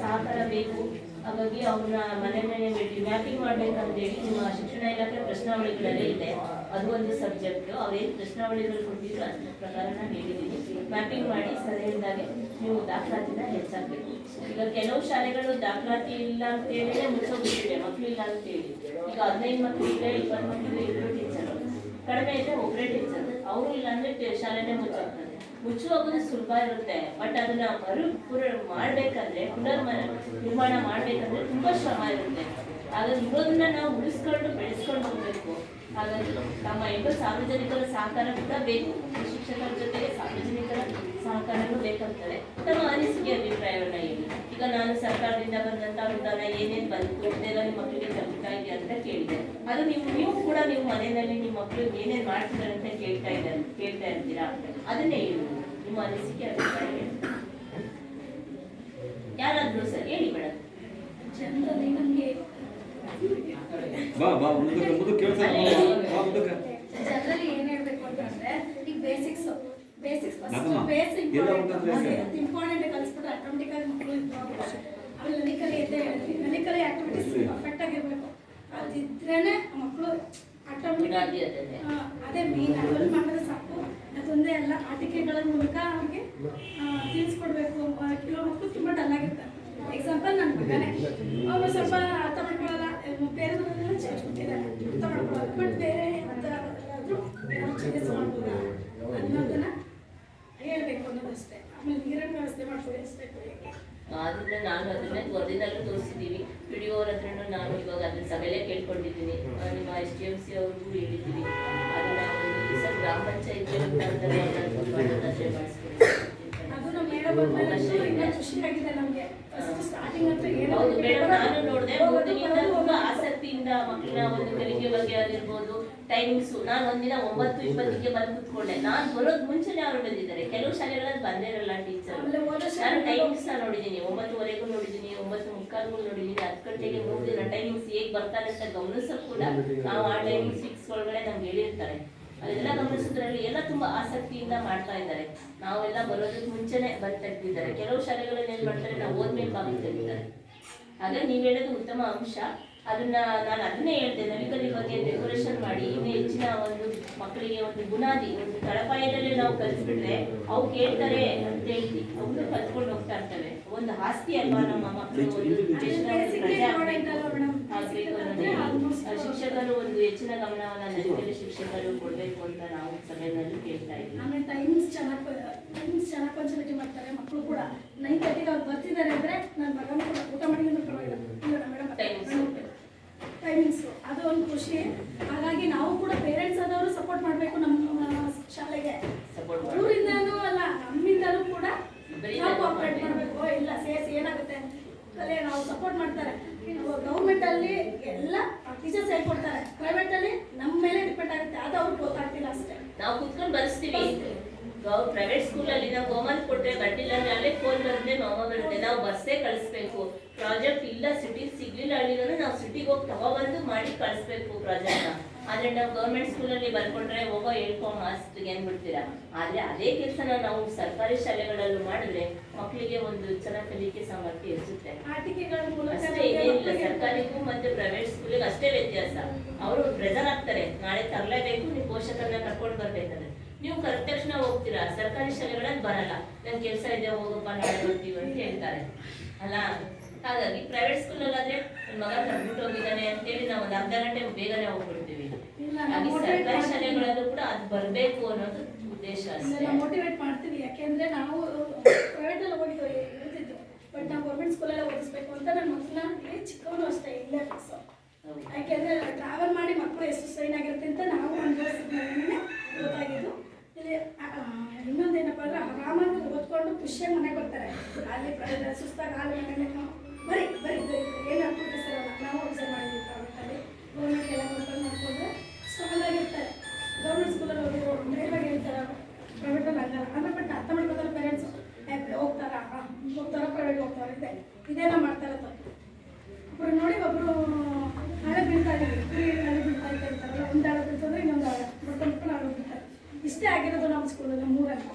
ಸಹಕಾರ ಬೇಕು. ಹಾಗಾಗಿ ಅವ್ರನ್ನ ಮನೆ ಮನೆ ಬಿಟ್ಟು ಮ್ಯಾಪಿಂಗ್ ಮಾಡ್ಬೇಕಂತೇಳಿ ನಿಮ್ಮ ಶಿಕ್ಷಣ ಇಲಾಖೆ ಪ್ರಶ್ನಾವಳಿಗಳಲ್ಲೇ ಇದೆ. ಅದು ಒಂದು ಸಬ್ಜೆಕ್ಟ್. ಅವ್ರೇನು ಪ್ರಶ್ನಾವಳಿಗಳು ಕೊಟ್ಟಿದ್ರು ಅದ್ರ ಪ್ರಕಾರ ನಾನು ಹೇಳಿದ್ದೀನಿ. ಮ್ಯಾಪಿಂಗ್ ಮಾಡಿ ಸರ್ ಹೇಳಿದಾಗೆ ನೀವು ದಾಖಲಾತಿನ ಹೆಚ್ಚಾಗಬೇಕು ಈಗ ಕೆಲವು ಶಾಲೆಗಳು ದಾಖಲಾತಿ ಇಲ್ಲ ಅಂತ ಹೇಳಿದ್ರೆ ಮುಚ್ಚೋಗ್ಬಿಟ್ಟಿದೆ ಮಕ್ಕಳು ಇಲ್ಲ ಅಂತ ಹೇಳಿ. ಈಗ ಹದಿನೈದು ಮಕ್ಕಳು ಇಲ್ಲ ಇಪ್ಪತ್ತು ಮಕ್ಕಳು ಇಬ್ಬರು ಟೀಚರು ಕಡಿಮೆ ಇದ್ರೆ ಒಬ್ಬರೇ ಟೀಚರ್ ಅವರು ಇಲ್ಲ ಅಂದ್ರೆ ಟ- ಶಾಲೆನೇ ಮುಚ್ಚೋಗ್ತದೆ ಮುಚ್ಚುವಾಗೋದು ಸುಲಭ ಇರುತ್ತೆ. ಬಟ್ ಅದನ್ನ ಮರು ಪುರ ಮಾಡ್ಬೇಕಂದ್ರೆ ಪುನರ್ ನಿರ್ಮಾಣ ಮಾಡ್ಬೇಕಂದ್ರೆ ತುಂಬಾ ಶ್ರಮ ಇರುತ್ತೆ. ಹಾಗಾಗಿ ಇರೋದನ್ನ ನಾವು ಉಳಿಸ್ಕೊಂಡು ಬೆಳೆಸ್ಕೊಂಡು ಹೋಗ್ಬೇಕು. ಹಾಗಾಗಿ ನಮ್ಮ ಎಲ್ಲ ಸಾರ್ವಜನಿಕರ ಸಹಕಾರ ಕೂಡ ಬೇಕು. ಶಿಕ್ಷಕರ ಜೊತೆಗೆ ಸಾರ್ವಜನಿಕರ ಸಹಕಾರನೂ ಬೇಕಾಗ್ತದೆ. ತಮ್ಮ ಅನಿಸಿಕೆ ಅಭಿಪ್ರಾಯವನ್ನ ಹೇಳಿ. ಈಗ ನಾನು ಸರ್ಕಾರದಿಂದ ಬಂದಂತ ಅನುದಾನ ಏನೇನು ಬಂತು ಇದೆಲ್ಲ ನಿಮ್ಮ ಮಕ್ಕಳಿಗೆ ತಲುಪ್ತಾ ಇದೆ ಅಂತ ಕೇಳಿದೆ. ಅದು ನೀವು ನೀವು ಕೂಡ ನೀವು ಮನೆಯಲ್ಲಿ ನಿಮ್ಮ ಮಕ್ಕಳು ಏನೇನು ಮಾಡ್ತಿದ್ದಾರೆ ಅಂತ ಕೇಳ್ತಾ ಇದ್ದಾರೆ ಕೇಳ್ತಾ ಇರ್ತೀರಾ? ಅದನ್ನೇ ಹೇಳಿ. ನಿಮ್ಮ ಅನಿಸಿಕೆ ಅಭಿಪ್ರಾಯ ಯಾರಾದ್ರೂ ಸರ್ ಹೇಳಿ ಮೇಡಮ್ ಜನರಲ್ಲಿ ನಮಗೆ ಬಾ ಬಾ ಮುಂದಕ್ಕೆ ಮುಂದಕ್ಕೆ ಕೇಳ್ತಾ ಬಾ ಮುಂದಕ್ಕೆ ಜನರಲ್ಲಿ ಏನ್ ಹೇಳ್ಬೇಕು ಅಂತಂದ್ರೆ ಈಗ ಬೇಸಿಕ್ಸ್ ಬೇಸಿಕ್ಸ್ ಫಸ್ಟ್ ಬೇಸಿಕ್ ಉಂಟಂದ್ರೆ ಇಂಪಾರ್ಟೆಂಟ್ ಕಲಿಸ್ಬಿಟ್ರೆ ಆಟೋಮೆಟಿಕ್ ಆಗಿ ಮಕ್ಕಳು ಆಮೇಲೆ ನಲಿಕಲಿ ಅಂತ ಹೇಳಿದ್ವಿ ನಲಿಕಲಿ ಆಕ್ಟಿವಿಟೀಸ್ ಪರ್ಫೆಕ್ಟ್ ಆಗಿರಬೇಕು ಅದಿದ್ರೇನೆ ಮಕ್ಕಳು ಆಟೋಮೆಟಿಕ್ ಆಗಿ ಅದೇ ಮೇನ್ ಅದೊಂದು ಮಾಡಿದ್ರೆ ಸಾಕು. ಅದೊಂದೇ ಎಲ್ಲ ಆಟಿಕೆಗಳ ಮೂಲಕ ಅವ್ರಿಗೆ ತಿಳಿಸ್ಕೊಡ್ಬೇಕು. ಕೆಲವು ಮಕ್ಕಳು ತುಂಬಾ ಡಲ್ ಆಗಿರ್ತಾರೆ. ಎಕ್ಸಾಂಪಲ್ ನನ್ನ ಮಗನೇ ಅವನು ಸ್ವಲ್ಪ ಅರ್ಥ ಮಾಡ್ಕೊಳ್ಳಲ್ಲ ಬೇರೆ ಚೇಂಜ್ ಮಾಡ್ಕೊಳ್ಳಲ್ಲ. ಬಟ್ ಬೇರೆ ಚೇಂಜಸ್ ಮಾಡ್ಬೋದಾ ಅನ್ನೋದನ್ನ ಹೇಳ್ಬೇಕು ಅನ್ನೋದಷ್ಟೇ ಆಮೇಲೆ ನೀರಿನ ವ್ಯವಸ್ಥೆ ಮಾಡಿಸ್ಬೇಕು ಆದ್ರಿಂದ ನಾನು ಅದನ್ನೇ ವರದಿನಲ್ಲೂ ತೋರಿಸಿದ್ದೀವಿ ಡಿ ಅವ್ರ ಹತ್ರನೂ ನಾನು ಇವಾಗ ಅದನ್ನ ಸಭೆಯಲ್ಲೇ ಕೇಳ್ಕೊಂಡಿದ್ದೀನಿ. ನಿಮ್ಮ ಎಸ್ ಡಿ ಎಂ ಸಿ ಅವ್ರಿಗೂ ಹೇಳಿದ್ದೀವಿ ಅದನ್ನ ಒಂದು ದಿವಸ ಗ್ರಾಮ ಪಂಚಾಯತ್ ಅಂತ ಹೌದು ಮೇಡಮ್ ನಾನು ನೋಡಿದೆ ಆಸಕ್ತಿಯಿಂದ ಮಕ್ಕಳ ಒಂದು ಟೈಮಿಂಗ್ಸ್ ನಾನು ಒಂದಿನ ಒಂಬತ್ತು ಇಪ್ಪತ್ತಿಗೆ ಬಂದು ಕುತ್ಕೊಂಡೆ. ನಾನು ಬರೋದು ಮುಂಚೆನೆ ಅವರು ಬಂದಿದ್ದಾರೆ. ಕೆಲವು ಶಾಲೆಗಳಲ್ಲಿ ಬಂದೇ ಇರಲ್ಲ ಟೀಚರ್ ನಾನು ಟೈಮಿಂಗ್ಸ್ ನೋಡಿದ್ದೀನಿ ಒಂಬತ್ತುವರೆಗೂ ನೋಡಿದ್ದೀನಿ ಒಂಬತ್ತು ಮುಕ್ಕಾಲ್ಗೂ ನೋಡಿದ್ದೀನಿ ಹತ್ತು ಗಂಟೆಗೆ ಮೂರು ದಿನ ಟೈಮಿಂಗ್ಸ್ ಹೇಗೆ ಬರ್ತಾರೆ ಅಂತ ಗಮನಿಸೋ ಕೂಡ ನಾವು ಆ ಟೈಮಿಂಗ್ಸ್ ಫಿಕ್ಸ್ ಒಳಗಡೆ ನಮ್ಗೆ ಹೇಳಿರ್ತಾರೆ. ಅದೆಲ್ಲ ಗಮನಿಸೋದ್ರಲ್ಲಿ ಎಲ್ಲ ತುಂಬಾ ಆಸಕ್ತಿಯಿಂದ ಮಾಡ್ತಾ ಇದ್ದಾರೆ. ನಾವೆಲ್ಲ ಬರೋದಕ್ಕೆ ಮುಂಚೆನೆ ಬರ್ತಾ ತೆಗ್ದಿದ್ದಾರೆ ಕೆಲವು ಶಾಲೆಗಳಲ್ಲಿ ಏನ್ ಮಾಡ್ತಾರೆ? ನಾವು ಓದ್ಮೇಲೆ ಬಾಗಿಲು ಹಾಗೆ ನೀವು ಹೇಳೋದು ಉತ್ತಮ ಅಂಶ. ಅದನ್ನ ನಾನು ಅದನ್ನೇ ಹೇಳ್ತೆ ನವಿಕಲಿ ಬಗ್ಗೆ ಡೆಕೋರೇಷನ್ ಮಾಡಿ ಇನ್ನು ಹೆಚ್ಚಿನ ಒಂದು ಮಕ್ಕಳಿಗೆ ಒಂದು ಬುನಾದಿ ಒಂದು ತಳಪಾಯದಲ್ಲಿ ನಾವು ಕಲಿಸ್ಬಿಟ್ರೆ ಅವು ಕೇಳ್ತಾರೆ ಅಂತ ಹೇಳ್ತಿ. ಅವರು ಕಲ್ತ್ಕೊಂಡು ಹೋಗ್ತಾ ಇರ್ತವೆ ಒಂದು ಆಸ್ತಿ ಅಲ್ವಾ ನಮ್ಮ ಮಕ್ಕಳು ಶಿಕ್ಷಕರು ಒಂದು ಹೆಚ್ಚಿನ ಗಮನವನ್ನ ನವಿಕಲಿ ಶಿಕ್ಷಕರು ಕೊಡಬೇಕು ಅಂತ ನಾವು ಸಮಯದಲ್ಲಿ ಕೇಳ್ತಾ ಇದ್ದೀವಿ. ಆಮೇಲೆ ಟೈಮಿಂಗ್ಸ್ ಚೆನ್ನಾಗಿ ಟೈಮಿಂಗ್ಸ್ ಮಾಡ್ತಾರೆ ಮಕ್ಕಳು ಕೂಡ. ನೈನ್ ತರ್ಟಿಗೆ ಅವ್ರು ಬರ್ತಿದ್ದಾರೆ ಅಂದ್ರೆ ನಾನು ಮಗನ ಕೂಡ ಊಟ ಮಾಡಿ ಪರವಾಗಿಲ್ಲ. ಇಲ್ಲ ಮೇಡಮ್. Timings. ಟೈಮಿಂಗ್ಸು ಅದು ಒಂದು ಖುಷಿ. ಹಾಗಾಗಿ ನಾವು ಕೂಡ ಪೇರೆಂಟ್ಸ್ ಆದವರು ಸಪೋರ್ಟ್ ಮಾಡಬೇಕು ನಮ್ಮ ಶಾಲೆಗೆ. ಊರಿಂದನೂ ಅಲ್ಲ ನಮ್ಮಿಂದಲೂ ಕೂಡ ನಾವು ಕೋಆಪರೇಟ್ ಮಾಡಬೇಕು. ಇಲ್ಲ ಸೇರಿಸಿ ಏನಾಗುತ್ತೆ ಕಲೆ ನಾವು ಸಪೋರ್ಟ್ ಮಾಡ್ತಾರೆ. ಗೌರ್ಮೆಂಟಲ್ಲಿ ಎಲ್ಲ ಟೀಚರ್ಸ್ ಹೇಳ್ಕೊಡ್ತಾರೆ. ಪ್ರೈವೇಟ್ ಅಲ್ಲಿ ನಮ್ಮ ಮೇಲೆ ಡಿಪೆಂಡ್ ಆಗುತ್ತೆ. ಅದು ಅವ್ರಿಗೆ ಗೊತ್ತಾಗ್ತಿಲ್ಲ ಅಷ್ಟೇ. ನಾವು ಕುತ್ಕೊಂಡು ಬರೆಸ್ತೀವಿ. ಪ್ರೈವೇಟ್ ಸ್ಕೂಲಲ್ಲಿ ನಾವು ಹೋಮ್ವರ್ಕ್ ಕೊಟ್ಟರೆ ಅಂದ್ರೆ ಅಲ್ಲೇ ಫೋನ್ ಬರುತ್ತೆ ಮಾಮ ಬರುತ್ತೆ ನಾವು ಬಸ್ಸೇ ಕಳಿಸ್ಬೇಕು. ಪ್ರಾಜೆಕ್ಟ್ ಇಲ್ಲ ಸಿಟಿ ಸಿಗ್ಲಿಲ್ಲ ಹಳ್ಳಿದ್ರೆ ನಾವು ಸಿಟಿಗೆ ಹೋಗಿ ತಗೊಬಂದು ಮಾಡಿ ಕಳಿಸ್ಬೇಕು ಪ್ರಾಜೆಕ್ಟ್ನ ಆದ್ರೆ ನಾವು ಗೌರ್ಮೆಂಟ್ ಸ್ಕೂಲಲ್ಲಿ ಬರ್ಕೊಂಡ್ರೆ ಹೋಗೋ ಹೇಳ್ಕೊ ಮಾಸ್ಟ್ರಿಗೆ ಅಂದ್ಬಿಡ್ತೀರಾ ಆದ್ರೆ ಅದೇ ಕೆಲಸನ ನಾವು ಸರ್ಕಾರಿ ಶಾಲೆಗಳಲ್ಲೂ ಮಾಡಿದ್ರೆ ಮಕ್ಕಳಿಗೆ ಒಂದು ಚೆನ್ನಾಗಿ ಕಲಿಕೆ ಸಾಮರ್ಥ್ಯ ಇರಿಸುತ್ತೆ. ಅಷ್ಟೇ ಏನಿಲ್ಲ ಸರ್ಕಾರಿಗೂ ಮತ್ತೆ ಪ್ರೈವೇಟ್ ಸ್ಕೂಲಿಗೆ ಅಷ್ಟೇ ವ್ಯತ್ಯಾಸ. ಅವರು ಪ್ರೆಸರ್ ಆಗ್ತಾರೆ ನಾಳೆ ತರಲೇಬೇಕು ನೀವು ಪೋಷಕರನ್ನ ಕರ್ಕೊಂಡು ಬರ್ಬೇಕಂದ್ರೆ. ನೀವು ಕರೆಕ್ಟ್ ತಕ್ಷಣ ಹೋಗ್ತೀರಾ? ಸರ್ಕಾರಿ ಶಾಲೆಗಳಲ್ಲಿ ಬರಲ್ಲ. ನನ್ ಕೆಲಸ ಇದೆ ಹೋಗಪ್ಪ ನಾಳೆ ಬರ್ತೀವಿ ಅಂತ ಹೇಳ್ತಾರೆ. ಅಲ್ಲ ಹಾಗಾಗಿ ಪ್ರೈವೇಟ್ ಸ್ಕೂಲಲ್ಲಾದ್ರೆ ನನ್ನ ಮಗ ಕರ್ಬಿಟ್ಟು ಹೋಗಿದ್ದಾನೆ ಅಂತೇಳಿ ನಾವು ಒಂದು ಅರ್ಧ ಗಂಟೆ ಬೇಗನೆ ಹೋಗ್ಬಿಡ್ತೀವಿ. ಹಾಗೆ ಸರ್ಕಾರಿ ಶಾಲೆಗಳಲ್ಲೂ ಕೂಡ ಅದು ಬರಬೇಕು ಅನ್ನೋದು ಉದ್ದೇಶ ಅಷ್ಟೇ. ಮೋಟಿವೇಟ್ ಮಾಡ್ತೀವಿ. ಯಾಕೆಂದ್ರೆ ನಾವು ಪ್ರೈವೇಟ್ ಅಲ್ಲಿ ಹೋಗಿದ್ವಿ ಇರ್ತಿದ್ದು ಬಟ್ ನಾವು ಗೌರ್ಮೆಂಟ್ ಸ್ಕೂಲಲ್ಲೇ ಓದಿಸ್ಬೇಕು ಅಂತ ನನ್ನ ಮಕ್ಕಳನ್ನ ಚಿಕ್ಕವನು ಅಷ್ಟೇ ಇಲ್ಲೇ ಫಿಕ್ಸು. ಯಾಕೆಂದ್ರೆ ಟ್ರಾವೆಲ್ ಮಾಡಿ ಮಕ್ಕಳು ಎಷ್ಟು ಸ್ಟ್ರೈನ್ ಆಗಿರುತ್ತೆ ಅಂತ ನಾವು ಗೊತ್ತಾಗಿದ್ದು. ಇಲ್ಲಿ ಇನ್ನೊಂದು ಏನಪ್ಪ ಇನ್ನೊಂದೇನಪ್ಪ ಅಂದ್ರೆ ಆರಾಮಾಗಿ ಓದ್ಕೊಂಡು ಖುಷಿಯಾಗಿ ಮನೆಗೆ ಬರ್ತಾರೆ. ಅಲ್ಲಿ ಸುಸ್ತಾಗ ಹಾಲು ಮನೆಗೆ ಬರೀ ಬರೀ ಬರೀ ಏನು ಆಗ್ಬಿಡುತ್ತೆ ಸರ್ ನಾವು ಅಬ್ಸರ್ವ್ ಮಾಡಿದ್ವಿ ಗೌರ್ಮೆಂಟ್ ಎಲ್ಲ ನೋಡ್ಕೊಂಡು ಮಾಡ್ಕೊಂಡ್ರೆ ಸ್ಟ್ರಾಂಗಾಗಿರ್ತಾರೆ ಗೌರ್ಮೆಂಟ್ ಸ್ಕೂಲಲ್ಲಿ ಹೋಗಿ ಧೈರ್ಯವಾಗಿ ಹೇಳ್ತಾರೆ ಪ್ರೈವೇಟಲ್ಲಿ ಆಗಲ್ಲ ಅಂದ್ರೆ ಬಟ್ ಅರ್ಥ ಮಾಡ್ಕೊತಾರೆ ಪೇರೆಂಟ್ಸ್ ಹೋಗ್ತಾರ? ಹೋಗ್ತಾರ? ಪ್ರೈವೇಟ್ ಹೋಗ್ತಾರೆ ಇದೆ ಇದೆಲ್ಲ ಮಾಡ್ತಾರೆ ತಪ್ಪು ಒಬ್ರು ನೋಡಿ ಒಬ್ಬರು ಹಳೆ ಬೀಳ್ತಾ ಇದ್ದಾರೆ. ಹಳೆ ಬೀಳ್ತಾ ಇತ್ತು ಅಂತಾರಲ್ಲ ಒಂದು ಹಳೆ ಬೀಳ್ತಂದ್ರೆ ಇನ್ನೊಂದು ಹಾಳು. ಬಿಟ್ಕೊಂಡು ಬಿಟ್ಕೊಂಡು ಹಾಳು ಬೀಳ್ತಾರೆ. ಇಷ್ಟೇ ಆಗಿರೋದು ನಮ್ಮ ಸ್ಕೂಲಲ್ಲಿ ಮೂರಲ್ಲಿ.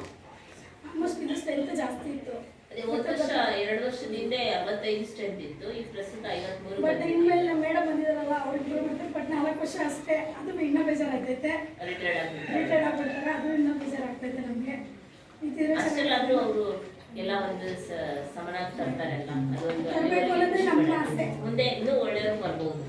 ಆಲ್ಮೋಸ್ಟ್ ಇದು ಸ್ಟ್ರೆಂತ್ ಜಾಸ್ತಿ ಇತ್ತು. ಅದೇ ಒಂದು ವರ್ಷ ಎರಡು ವರ್ಷದಿಂದ ಅರವತ್ತೈದು ಸ್ಟ್ರೆಂತ್ ಇತ್ತು. ಈಗ ಪ್ರಸ್ತುತ ಐವತ್ಮೂರು ಬಟ್ ಇನ್ಮೇಲೆ ನಮ್ಮ ಮೇಡಮ್ ಬಂದಿದಾರಲ್ಲ ಅವ್ರಿಗೆ ಬಿಟ್ಟು ಬಟ್ ನಾಲ್ಕು ವರ್ಷ ಅಷ್ಟೇ. ಅದು ಇನ್ನೂ ಬೇಜಾರಾಗ್ತೈತೆ. ರಿಟೈರ್ಡ್ ಆಗ್ಬಿಡ್ತಾರೆ. ಅದು ಇನ್ನೂ ಬೇಜಾರಾಗ್ತೈತೆ ನಮಗೆ. ಇದ್ದಿದ್ರೆ ಅವರು ಎಲ್ಲ ಒಂದು ಸಮನಾಗಿ ತರ್ತಾರಲ್ಲ. ಅದೊಂದು. ಮುಂದೆ ಇನ್ನೂ ಒಳ್ಳೆಯವರು ಬರ್ಬೋದು.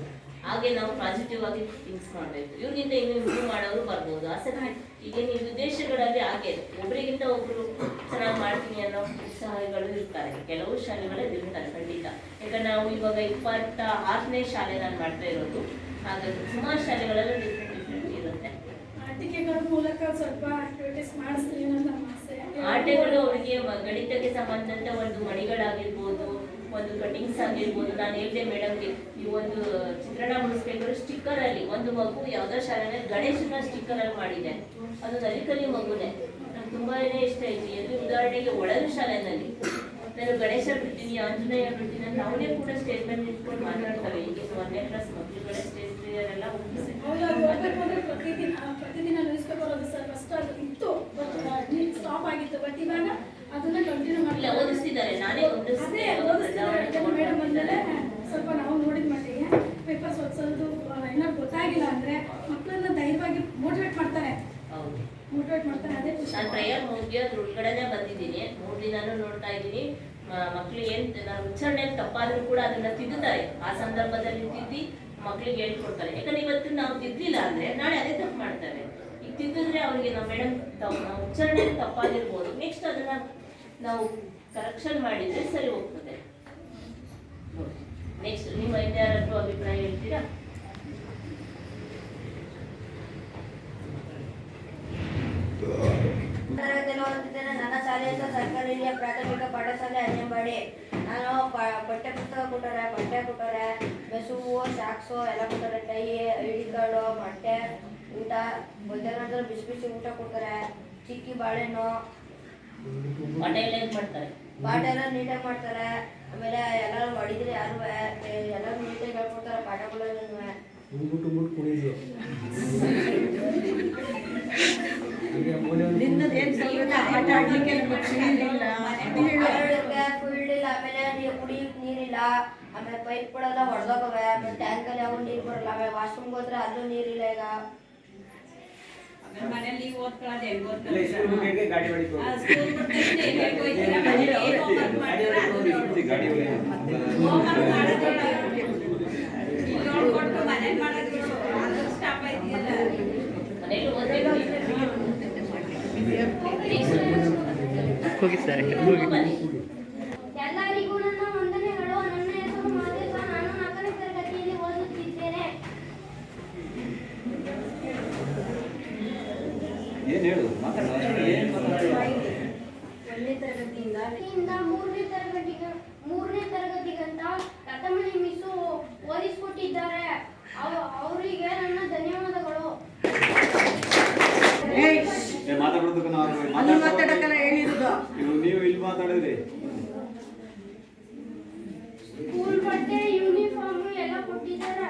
ಹಾಗೆ ನಾವು ಪಾಸಿಟಿವ್ ಆಗಿ ಥಿಂಕ್ಸ್ ಮಾಡಬೇಕು. ಇವ್ರಿಗಿಂತ ಇನ್ನೂ ಇಂಪ್ರೂವ್ ಮಾಡೋರು ಬರ್ಬೋದು. ಆಸಕ್ತಿ ಈಗ ನೀವು ವಿದೇಶಗಳಲ್ಲಿ ಹಾಗೆ ಒಬ್ರಿಗಿಂತ ಒಬ್ರು ಚೆನ್ನಾಗಿ ಮಾಡ್ತೀನಿ ಅನ್ನೋ ಉತ್ಸಾಹಗಳು ಇರ್ತಾರೆ. ಕೆಲವು ಶಾಲೆಗಳಲ್ಲಿ ಇರ್ತಾರೆ ಖಂಡಿತ. ಯಾಕಂದ್ರೆ ನಾವು ಇವಾಗ ಇಪ್ಪತ್ತ ಆರನೇ ಶಾಲೆ ನಾನು ಮಾಡ್ತಾ ಇರೋದು. ಹಾಗಾಗಿ ಸುಮಾರು ಶಾಲೆಗಳಲ್ಲೂ ಡಿಫ್ರೆಂಟ್ ಡಿಫ್ರೆಂಟ್ ಇರುತ್ತೆ. ಆಟಿಕೆಗಳ ಮೂಲಕ ಸ್ವಲ್ಪ ಆಕ್ಟಿವಿಟೀಸ್ ಮಾಡಿಸ್ತೀವಿ ಅನ್ನೋದು ನಮ್ಮ ಆಸೆ. ಆಟಗಳು ಅವರಿಗೆ ಗಣಿತಕ್ಕೆ ಸಂಬಂಧಂತ ಒಂದು ಮಣಿಗಳಾಗಿರ್ಬೋದು ಒಂದು ಕಟಿಂಗ್ಸ್ ಆಗಿರ್ಬೋದು. ನಾನು ಹೇಳಿದೆ ಮೇಡಮ್ಗೆ ಈ ಒಂದು ಚಿತ್ರಣ ಬಿಡಿಸ್ಬೇಕಾದ್ರೆ ಸ್ಟಿಕ್ಕರ್ ಅಲ್ಲಿ ಒಂದು ಮಗು ಯಾವ್ದೋ ಶಾಲೆ ಗಣೇಶನ ಸ್ಟಿಕ್ಕರ್ ಅಲ್ಲಿ ಮಾಡಿದೆ. ಅದು ನಲಿಕಲಿ ಮಗುನೇ. ನಂಗೆ ತುಂಬಾನೇ ಇಷ್ಟ ಆಯ್ತು. ಎಲ್ಲಿ ಉದಾಹರಣೆಗೆ ಒಳಲು ಶಾಲೆನಲ್ಲಿ. ನಾನು ಗಣೇಶ ಬಿಡ್ತೀನಿ ಆಂಜನೇಯ ಬಿಡ್ತೀನಿ ಅಂತ ಅವನೇ ಕೂಡ ಸ್ಟೇಟ್ಮೆಂಟ್ ಮೇಲೆ ನಿಂತ್ಕೊಂಡು ಮಾತಾಡ್ತಾರೆ. ಈಗ ಒಂದನೇ ಕ್ಲಾಸ್ ಮಕ್ಕಳುಗಳೇ ಸ್ಟೇಜ್ ಅಂದ್ರೆ ಪ್ರತಿದಿನ ಪ್ರತಿದಿನ ನ್ಯೂಸ್ ಪೇಪರ್ ಸರ್ ಫಸ್ಟ್ ಅದು ಇತ್ತು ಬಟ್ ಸ್ಟಾಪ್ ಆಗಿತ್ತು. ಬಟ್ ಇವಾಗ ಅದನ್ನ ಕಂಟಿನ್ಯೂ ಮಾಡ್ತಾರೆ ಓದಿಸ್ತಿದ್ದಾರೆ ನಾನೇ ಅದೇ ಓದಿಸ್ತಿದ್ದೆ ಓದಿಸ್ತಿದ್ದಾರೆ ಮೇಡಮ್ ಸ್ವಲ್ಪ ನಾವು ನೋಡಿದ ಮಟ್ಟಿಗೆ ಪೇಪರ್ಸ್ ಓದಿಸೋದು ಏನೋ ಗೊತ್ತಾಗಿಲ್ಲ ಅಂದ್ರೆ ಮಕ್ಕಳನ್ನ ಧೈರ್ಯವಾಗಿ ಮೋಟಿವೇಟ್ ಮಾಡ್ತಾರೆ. ಮೋಟಿವೇಟ್ ಮಾಡ್ತಾರೆ ಅದೇ ನಾನು ಪ್ರೇಯರ್ ಮುಗಿ ಅದ್ರ ಒಳಗಡೆನೆ ಬಂದಿದ್ದೀನಿ. ಮೂರು ದಿನಾನು ನೋಡ್ತಾ ಇದ್ದೀನಿ. ಮಕ್ಕಳು ಏನು ನಾನು ಉಚ್ಚಾರಣೆ ತಪ್ಪಾದ್ರೂ ಕೂಡ ಅದನ್ನ ತಿದ್ದುತ್ತಾರೆ. ಆ ಸಂದರ್ಭದಲ್ಲಿ ತಿದ್ದಿ ಮಕ್ಳಿಗೆ ಹೇಳ್ಕೊಡ್ತಾರೆ. ಯಾಕಂದ್ರೆ ಇವತ್ತು ನಾವು ತಿದ್ದಿಲ್ಲ ಅಂದ್ರೆ ನಾಳೆ ಅದೇ ತಪ್ಪು ಮಾಡ್ತಾರೆ. ಈಗ ತಿದ್ದಿದ್ರೆ ಅವ್ರಿಗೆ ನಾವು ಮೇಡಮ್ ನಾವು ಉಚ್ಚಾರಣೆ ತಪ್ಪಾಗಿರ್ಬೋದು. ನೆಕ್ಸ್ಟ್ ಅದನ್ನ ನಾವು ಕರೆಕ್ಷನ್ ಮಾಡಿದ್ರೆ ಸರಿ ಹೋಗ್ತದೆ. ನೆಕ್ಸ್ಟ್ ನಿಮ್ಮ ಯಾರಾದ್ರೂ ಅಭಿಪ್ರಾಯ ಹೇಳ್ತೀರಾ? ಓದುತ್ತಿದ್ದೇನೆ ನನ್ನ ಶಾಲೆ ಅಂತ ಸರ್ಕಾರಿ ಪ್ರಾಥಮಿಕ ಪಾಠಶಾಲೆ ಅಂಗನವಾಡಿ ನಾನು ಬಟ್ಟೆ ಪುಸ್ತಕ ಕೊಟ್ಟರೆ ಬಟ್ಟೆ ಕೊಟ್ಟರೆ ಬೆಸುವು ಸಾಕ್ಸು ಎಲ್ಲ ಕೊಟ್ಟರೆ ಟೈ ಐಡಿ ಕಾರ್ಡು ಬಟ್ಟೆ ಊಟ ಮಧ್ಯಾಹ್ನದ ಬಿಸಿ ಬಿಸಿ ಊಟ ಕೊಡ್ತಾರೆ ಚಿಕ್ಕಿ ಬಾಳೆಹಣ್ಣು ಮಾಡ್ತಾರೆ ಪಾಠ ಎಲ್ಲ ನೀಟಾಗಿ ಮಾಡ್ತಾರೆ ಆಮೇಲೆ ಎಲ್ಲರೂ ಹೊಡಿದ್ರೆ ಯಾರು ಎಲ್ಲರೂ ನೀಟಾಗಿ ಹೇಳ್ಕೊಡ್ತಾರೆ ಪಾಠಗಳನ್ನು ಉಂಗುಟ್ಟು ಉಂಗುಟ್ಟು ಕುಣಿದು ನಿನ್ನದೇನ್ ಸೌಲಭ್ಯ ಆಟ ಆಡ್ಲಿಕ್ಕೆ ನಮಗೆ ಫೀಲ್ಡ್ ಇಲ್ಲ ಆಡೋದಕ್ಕೆ ಫೀಲ್ಡ್ ಇಲ್ಲ ಆಮೇಲೆ ನೀರು ಕುಡಿಯಕ್ಕೆ ನೀರಿಲ್ಲ ಆಮೇಲೆ ಪೈಪ್ ಕೊಡಲ್ಲ ಹೊಡೆದೋಗವೆ ಆಮೇಲೆ ಟ್ಯಾಂಕಲ್ಲಿ ಯಾವ ನೀರು ಬರಲ್ಲ ಆಮೇಲೆ ವಾಶ್ರೂಮ್ಗೆ ಹೋದ್ರೆ ಅಲ್ಲೂ ನೀರಿಲ್ಲ ಈಗ ಆಮೇಲೆ ಮನೇಲಿ ಓದ್ಕೊಳ್ಳೋದು ಹೆಂಗ್ ಇಲ್ಲ ಈ ಸ್ಕೂಲ್ ಮಕ್ಕಳಿಗೆ ಗಾಡಿ ಹೊಡಿತು ಸ್ಕೂಲ್ ಬಿಟ್ಟು ಎಲ್ಲೆಲ್ಲಿ ಹೋಗ್ತೀರಾ? ಮನೇಲಿ ಏನ್ homework ಮಾಡ್ತೀರಾ? ಗಾಡಿ ಹೊಡಿ Homework ಮಾಡೋದೇ ಇಲ್ಲ. ಇಲ್ಲಿ ನೋಡ್ಕೊಂಡು ಮನೇಲಿ ಮಾಡೋದು ಅದು ಸ್ಟಾಪ್ ಆಯ್ತಿಲ್ಲ ಮನೇಲಿ ಓದ್ಬೇಕು ಹೋಗಿ ಸರ್ ನೀವು ಬನ್ನಿ ಎಲ್ಲರಿಗೂ ನನ್ನ ವಂದನೆಗಳು ನನ್ನ ಹೆಸರು ಮಾದೇಶ ನಾನು ನಾಲ್ಕನೇ ತರಗತಿಯಲ್ಲಿ ಓದುತ್ತಿದ್ದೇನೆ. ಏನು ಹೇಳು? ಮಾತಾಡ. ಏನು ಮಾತಾಡ ಒಂದನೇ ತರಗತಿಯಿಂದ ಇಂದ ಮೂರನೇ ತರಗತಿಗೆ ಮೂರನೇ ತರಗತಿಗಂತ ರಥಮಣಿ ಮಿಸ್ಸು ಓದಿಸ್ಕೊಟ್ಟಿದ್ದಾರೆ ಅವ- ಅವರಿಗೆ ನನ್ನ ಧನ್ಯವಾದಗಳು ಏ ಮಾತಾಡೋದಕ್ಕೆ ನಾವು ಅಲ್ಲಿ ಮಾತಾಡಕ್ಕಲ್ಲ ಹೇಳಿರೋದು ಇವ್ರು ನೀವು ಇಲ್ಲಿ ಮಾತಾಡಿದ್ರಿ ಸ್ಕೂಲ್ ಬಟ್ಟೆ ಯೂನಿಫಾರ್ಮ್ ಎಲ್ಲ ಕೊಟ್ಟಿದ್ದಾರೆ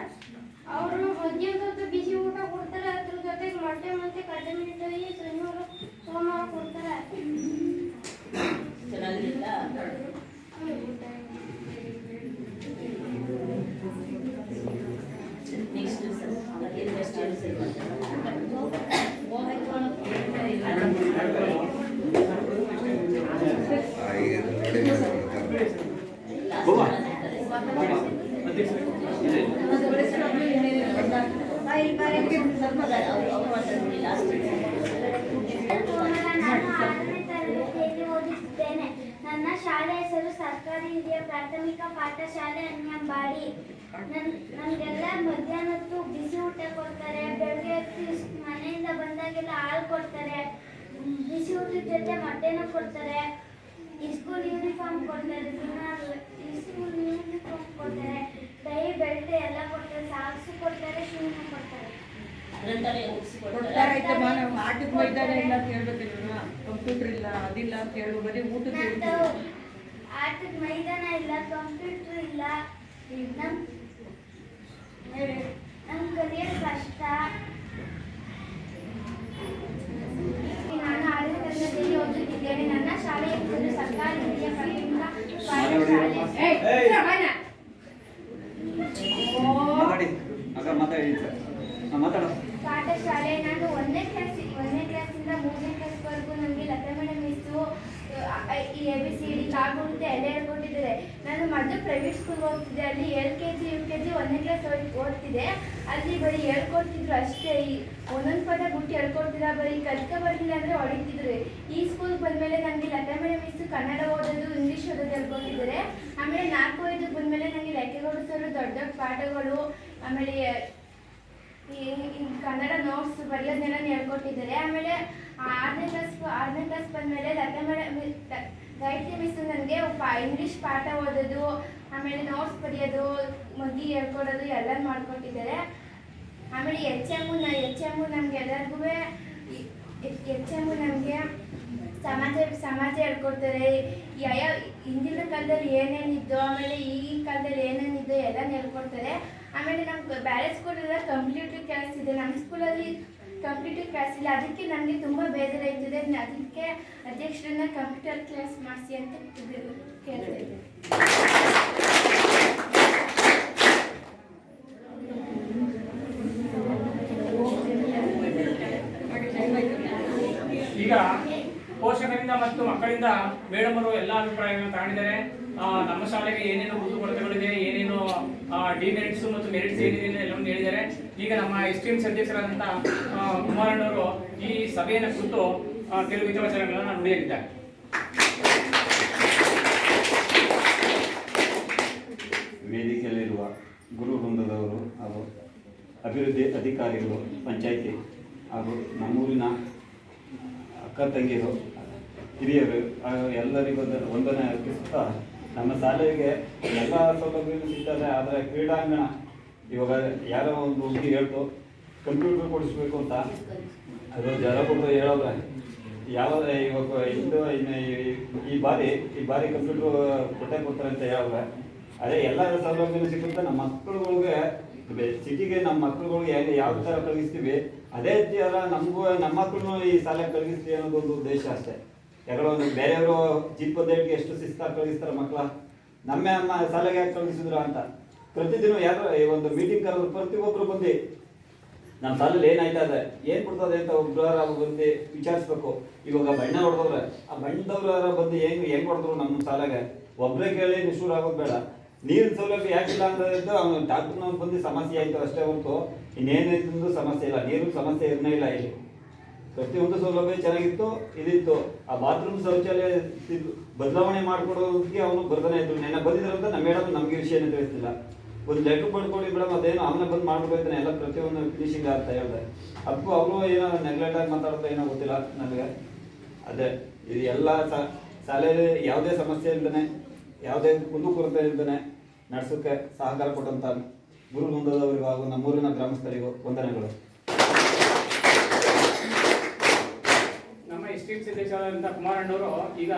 ಅವರು ಮಧ್ಯಾಹ್ನ ಹೊತ್ತು ಬಿಸಿ ಊಟ ಕೊಡ್ತಾರೆ ಅದ್ರ ಜೊತೆಗೆ ಮೊಟ್ಟೆ ಮತ್ತೆ ಕಡ್ಲೆ ಮಿಠಾಯಿ ಶನಿವಾರ ಸೋಮವಾರ ಕೊಡ್ತಾರೆ ಚೆನ್ನಾಗಿಲ್ಲ ನೆಕ್ಸ್ಟ್ ಏನು ನೆಕ್ಸ್ಟ್ ಏನು ಸರಿ ಗೋವಾ ನಾನು ಆರನೇ ತರಗತಿಯಲ್ಲಿ ಓದುತ್ತಿದ್ದೇನೆ ನನ್ನ ಶಾಲೆ ಹೆಸರು ಸರ್ಕಾರಿ ಹಿರಿಯ ಪ್ರಾಥಮಿಕ ಪಾಠಶಾಲೆ ಅನ್ಯಂಬಾಡಿ ನನ್ ನಮಗೆಲ್ಲ ಮಧ್ಯಾಹ್ನದ್ದು ಬಿಸಿ ಊಟ ಕೊಡ್ತಾರೆ ಬೆಳಗ್ಗೆ ಹೊತ್ತು ಮನೆಯಿಂದ ಬಂದಾಗೆಲ್ಲ ಹಾಲು ಕೊಡ್ತಾರೆ. ಬಿಸಿ ಊಟದ ಜೊತೆ ಮೊಟ್ಟೆನ ಕೊಡ್ತಾರೆ. ಸ್ಕೂಲ್ ಯೂನಿಫಾರ್ಮ್ ಕೊಡ್ತಾರೆ ದಿನ ಸ್ಕೂಲ್ ಯೂನಿಫಾರ್ಮ್ ಕೊಡ್ತಾರೆ. ಟೈ ಬೆಲ್ಟ್ ಎಲ್ಲ ಕೊಡ್ತಾರೆ ಸಾಕ್ಸು ಕೊಡ್ತಾರೆ ಶೂನು ಕೊಡ್ತಾರೆ. ಆಟದ ಮೈದಾನ ಇಲ್ಲ ಅಂತ ಕಂಪ್ಯೂಟರ್ ಇಲ್ಲ ಅದಿಲ್ಲ ಅಂತ ಹೇಳು ಬರೀ ಊಟದ ಆಟದ ಮೈದಾನ ಇಲ್ಲ ಕಂಪ್ಯೂಟರ್ ಇಲ್ಲ. ನಮ್ ನಮ್ ಕಲಿಯೋದು ಕಷ್ಟ. ನಾನು ಆರನೇ ತರಗತಿಯಲ್ಲಿ ಓದುತ್ತಿದ್ದೇನೆ. ನನ್ನ ಶಾಲೆ ಶಾಲೆ ಹೆಸರು ಸರ್ಕಾರಿ ಹಿರಿಯ ಪ್ರಾಥಮಿಕ ಮಾತಾಡ. ಪಾಠಶಾಲೆ ನಾನು ಒಂದನೇ ಕ್ಲಾಸ್ ಒಂದನೇ ಕ್ಲಾಸಿಂದ ಮೂರನೇ ಕ್ಲಾಸ್ವರೆಗೂ ನನಗೆ ಲತಾ ಮೇಡಮ್ ಮಿಸ್ಸು. ಈ ಎ ಬಿ ಸಿ ಡಿ ಕಾಗುಡುತ್ತೆ ಎಲ್ಲ ಹೇಳ್ಕೊಟ್ಟಿದ್ದಾರೆ. ನಾನು ಮೊದಲು ಪ್ರೈವೇಟ್ ಸ್ಕೂಲ್ ಹೋಗ್ತಿದ್ದೆ, ಅಲ್ಲಿ L K G U K G ಒಂದನೇ ಕ್ಲಾಸ್ ಓದ್ತಿದ್ದೆ. ಅಲ್ಲಿ ಬರೀ ಹೇಳ್ಕೊಡ್ತಿದ್ರು ಅಷ್ಟೇ. ಈ ಒಂದೊಂದು ಪದ ಬಿಟ್ಟು ಹೇಳ್ಕೊಡ್ತಿಲ್ಲ, ಬರೀ ಕಲ್ಕ ಬರಲಿಲ್ಲ ಅಂದರೆ ಹೊಡಿತಿದ್ರು. ಈ ಸ್ಕೂಲ್ಗೆ ಬಂದಮೇಲೆ ನನಗೆ ಲತಾ ಮೇಡಮ್ ಮಿಸ್ಸು ಕನ್ನಡ ಓದೋದು ಇಂಗ್ಲೀಷ್ ಓದೋದು ಹೇಳ್ಕೊಟ್ಟಿದ್ದಾರೆ. ಆಮೇಲೆ ನಾಲ್ಕು ಐದು ಬಂದಮೇಲೆ ನನಗೆ ಲೆಕ್ಕಗಳು ಸರ್ ದೊಡ್ಡ ದೊಡ್ಡ ಪಾಠಗಳು, ಆಮೇಲೆ ಈ ಕನ್ನಡ ನೋಟ್ಸ್ ಬರೆಯೋದನ್ನೆಲ್ಲ ಹೇಳ್ಕೊಟ್ಟಿದ್ದಾರೆ. ಆಮೇಲೆ ಆರನೇ ಕ್ಲಾಸ್ ಆರನೇ ಕ್ಲಾಸ್ ಬಂದಮೇಲೆ ಲತಾ ಮೇಡಮ್ ಗಾಯತ್ರಿ ಮಿಸ್ ನನಗೆ ಇಂಗ್ಲೀಷ್ ಪಾಠ ಓದೋದು, ಆಮೇಲೆ ನೋಟ್ಸ್ ಬರೆಯೋದು ಮಗ್ಗಿ ಹೇಳ್ಕೊಡೋದು ಎಲ್ಲ ಮಾಡಿಕೊಟ್ಟಿದ್ದಾರೆ. ಆಮೇಲೆ ಎಚ್ ಎಮ್ಮು ನ ಎಚ್ ನಮ್ಗೆ ಎಲ್ಲರಿಗೂ ಎಚ್ ಎಮ್ಮು ನಮಗೆ ಸಮಾಜ ಸಮಾಜ ಹೇಳ್ಕೊಡ್ತಾರೆ. ಯಾವ ಹಿಂದಿನ ಕಾಲದಲ್ಲಿ ಏನೇನಿದ್ದು, ಆಮೇಲೆ ಈಗಿನ ಕಾಲದಲ್ಲಿ ಏನೇನಿದ್ದು ಎಲ್ಲ ಹೇಳ್ಕೊಡ್ತಾರೆ. ಆಮೇಲೆ ನಮ್ಮ ಬೇರೆ ಸ್ಕೂಲೆಲ್ಲ ಕಂಪ್ಯೂಟರ್ ಕೆಲಸ ಇದೆ. ನಮ್ಮ ಸ್ಕೂಲಲ್ಲಿ ಕಂಪ್ಯೂಟರ್ ಕ್ಲಾಸ್ ಇಲ್ಲ. ಅದಕ್ಕೆ ನನಗೆ ತುಂಬ ಬೇಜಾರಾಯ್ತದೆ ಅದಕ್ಕೆ ಅಧ್ಯಕ್ಷರನ್ನ ಕಂಪ್ಯೂಟರ್ ಕ್ಲಾಸ್ ಮಾಡಿಸಿ ಅಂತ ಕೇಳ್ತಿದ್ದೆ ಈಗ ಪೋಷಕರಿಂದ ಮತ್ತು ಮಕ್ಕಳಿಂದ ಮೇಡಮರು ಎಲ್ಲ ಅಭಿಪ್ರಾಯಗಳನ್ನು ತಗೊಂಡಿದ್ದಾರೆ. ನಮ್ಮ ಶಾಲೆಗೆ ಏನೇನು ಕೊರತೆಗಳಿದೆ ಏನೇನು ಡಿಮೆರಿಟ್ಸ್ ಮತ್ತು ಮೆರಿಟ್ಸ್ ಏನಿದೆ ಎಲ್ಲವನ್ನು ಹೇಳಿದ್ದಾರೆ. ಈಗ ನಮ್ಮ ಎಸ್ಟಿಎಂ ಅಧ್ಯಕ್ಷರಾದಂಥ ಕುಮಾರಣ್ಣವರು ಈ ಸಭೆಯನ್ನು ಕುರಿತು ಕೆಲವು ವಿಚಾರಗಳನ್ನು ನುಡಿಯಲಿದ್ದಾರೆ ವೇದಿಕೆಯಲ್ಲಿರುವ ಗುರು ವೃಂದದವರು ಹಾಗೂ ಅಭಿವೃದ್ಧಿ ಅಧಿಕಾರಿಗಳು ಪಂಚಾಯಿತಿ ಹಾಗೂ ನಮ್ಮೂರಿನ ಅಕ್ಕ ತಂಗಿಯರು ಹಿರಿಯರು ಎಲ್ಲರಿಗೂ ವಂದ- ವಂದನೆ ಅರ್ಪಿಸುತ್ತಾ ನಮ್ಮ ಶಾಲೆಗೆ ಎಲ್ಲ ಸೌಲಭ್ಯಗಳು ಸಿಗ್ತದೆ, ಆದರೆ ಕ್ರೀಡಾಂಗಣ, ಇವಾಗ ಯಾರೋ ಒಂದು ಹುಡುಗಿ ಹೇಳ್ತು, ಕಂಪ್ಯೂಟರ್ ಕೊಡಿಸ್ಬೇಕು ಅಂತ. ಅದು ಜನ ಕೊಟ್ಟು ಹೇಳೋದ್ರೆ ಯಾವಾಗ ಇವಾಗ ಇಂದು ಈ- ಬಾರಿ, ಈ ಬಾರಿ ಕಂಪ್ಯೂಟರ್ ಕೊಟ್ಟೆ ಕೊಡ್ತಾರೆ ಅಂತ ಹೇಳಿದ್ರೆ ಅದೇ ಎಲ್ಲ ಸೌಲಭ್ಯನೂ ಸಿಗುತ್ತೆ. ನಮ್ಮ ಮಕ್ಕಳುಗಳಿಗೆ ಸಿಟಿಗೆ ನಮ್ಮ ಮಕ್ಕಳುಗಳಿಗೆ ಹೆಂಗೆ, ಯಾವ ಥರ ಕಳಿಸ್ತೀವಿ ಅದೇ ಥರ ನಮಗೂ, ನಮ್ಮ ಮಕ್ಕಳನ್ನೂ ಈ ಶಾಲೆಗೆ ಕಳಿಸ್ತೀವಿ ಅನ್ನೋದೊಂದು ಉದ್ದೇಶ ಅಷ್ಟೇ. ಯಾಕಂದ್ರೆ ಒಂದು ಬೇರೆಯವರು ಜೀಪ್ ಒದ್ದೇಟಿಗೆ ಎಷ್ಟು ಶಿಸ್ತಾಗಿ ಕಳಿಸ್ತಾರೆ ಮಕ್ಕಳ, ನಮ್ಮ ಅಮ್ಮ ಸಾಲೆಗೆ ಯಾಕೆ ಕಳಿಸಿದ್ರು ಅಂತ. ಪ್ರತಿದಿನ ಯಾರು ಈ ಒಂದು ಮೀಟಿಂಗ್ ಕರೆದ್ರು, ಪ್ರತಿಯೊಬ್ಬರು ಬಂದು ನಮ್ಮ ಸಾಲಲ್ಲಿ ಏನಾಯ್ತಾ ಇದೆ? ಏನು ಕೊಡ್ತದೆ ಅಂತ ಒಬ್ರು ಬಂದು ವಿಚಾರಿಸ್ಬೇಕು. ಇವಾಗ ಬಣ್ಣ ಹೊಡೆದವ್ರೆ, ಆ ಬಣ್ಣದವ್ರು ಬಂದು ಹೆಂಗ್ ಹೆಂಗ್ ಹೊಡೆದ್ರು ನಮ್ಮ ಸಾಲಾಗೆ? ಒಬ್ರೇ ಕೇಳಿ ನಿಶೂರ್ ಆಗೋದು ಬೇಡ. ನೀರಿನ ಸೌಲಭ್ಯ ಯಾಕಿಲ್ಲ ಅಂತ ಅವನು ಡಾಕ್ಟರ್ನವ್ನು ಬಂದು ಸಮಸ್ಯೆ ಆಯ್ತು ಅಷ್ಟೇ ಹೊರತು ಇನ್ನೇನಿದ್ದು ಸಮಸ್ಯೆ ಇಲ್ಲ ನೀರು ಸಮಸ್ಯೆ ಇರನೇ ಇಲ್ಲ ಇಲ್ಲಿ. ಪ್ರತಿಯೊಂದು ಸೌಲಭ್ಯ ಚೆನ್ನಾಗಿತ್ತು, ಇದಿತ್ತು. ಆ ಬಾತ್ರೂಮ್ ಶೌಚಾಲಯ ಬದಲಾವಣೆ ಮಾಡ್ಕೊಡೋದಕ್ಕೆ ಅವನು ಬರ್ತಾನೆ ಇದ್ರು. ನೆನ್ನೆ ಬಂದಿದ್ರಂತ ನಮ್ಮ ಮೇಡಮ್ ನಮಗೆ ವಿಷಯನೇ ತಿಳಿಸ್ತಿಲ್ಲ. ಒಂದು ಲೆಟ್ರ್ ಪಡ್ಕೊಳ್ಳಿ ಮೇಡಮ್, ಅದೇನೋ ಅವನ ಬಂದು ಮಾಡ್ಬೇಕಾಯ್ತಾನೆ ಎಲ್ಲ ಪ್ರತಿಯೊಂದು ಫಿನಿಶಿಂಗ್ ಅಂತ ಹೇಳ್ದೆ. ಅದಕ್ಕೂ ಅವರು ಏನೋ ನೆಗ್ಲೆಕ್ಟ್ ಆಗಿ ಮಾತಾಡ್ತಾ ಏನೋ ಗೊತ್ತಿಲ್ಲ ನನಗೆ. ಅದೇ, ಇದು ಎಲ್ಲ ಶಾಲೆಯಲ್ಲಿ ಯಾವುದೇ ಸಮಸ್ಯೆ ಇಲ್ದೇ ಯಾವುದೇ ಕುಂದುಕೊರತೆ ಇಲ್ದೇ ನಡೆಸೋಕ್ಕೆ ಸಹಕಾರ ಕೊಟ್ಟಂತ ಗುರು ಮುಂದದವರಿಗೂ ಹಾಗೂ ನಮ್ಮೂರಿನ ಗ್ರಾಮಸ್ಥರಿಗೂ ವಂದನೆಗಳು. ಟಿ ಅಧ್ಯಕ್ಷರಾದಂಥ ಕುಮಾರಣ್ಣವರು ಈಗ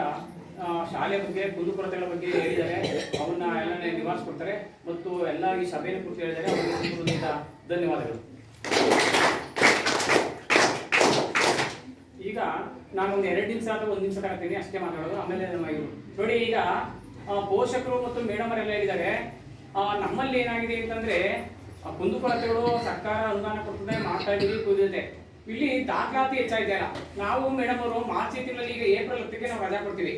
ಶಾಲೆ ಬಗ್ಗೆ ಕುಂದುಕೊರತೆಗಳ ಬಗ್ಗೆ ಹೇಳಿದ್ದಾರೆ. ಅವನ್ನ ಎಲ್ಲ ನಿವಾರಿಸ್ಕೊಡ್ತಾರೆ. ಮತ್ತು ಎಲ್ಲ ಈ ಸಭೆಯನ್ನು ಕುರಿತು ಹೇಳಿದ್ದಾರೆ. ಧನ್ಯವಾದಗಳು. ಈಗ ನಾನು ಒಂದು ಎರಡು ನಿಮಿಷ ಅಥವಾ ಒಂದು ನಿಮಿಷ ತಗೋತೀನಿ ಅಷ್ಟೇ ಮಾತಾಡೋದು. ಆಮೇಲೆ ನೋಡಿ ಈಗ ಪೋಷಕರು ಮತ್ತು ಮೇಡಮರೆಲ್ಲ ಹೇಳಿದ್ದಾರೆ. ಆ, ನಮ್ಮಲ್ಲಿ ಏನಾಗಿದೆ ಅಂತಂದ್ರೆ ಕುಂದುಕೊರತೆಗಳು ಸರ್ಕಾರ ಅನುದಾನ ಕೊಡ್ತದೆ ಇದೀವಿ ಕುದಿದೆ ಇಲ್ಲಿ ದಾಖಲಾತಿ ಹೆಚ್ಚಾಗಿದೆ ನಾವು ಮೇಡಮ್ ಅವರು ಮಾರ್ಚ್ ತಿಂಗಳಲ್ಲಿ ಈಗ ಏಪ್ರಿಲ್ ಹತ್ತಕ್ಕೆ ನಾವು ರಜಾ ಕೊಡ್ತೀವಿ.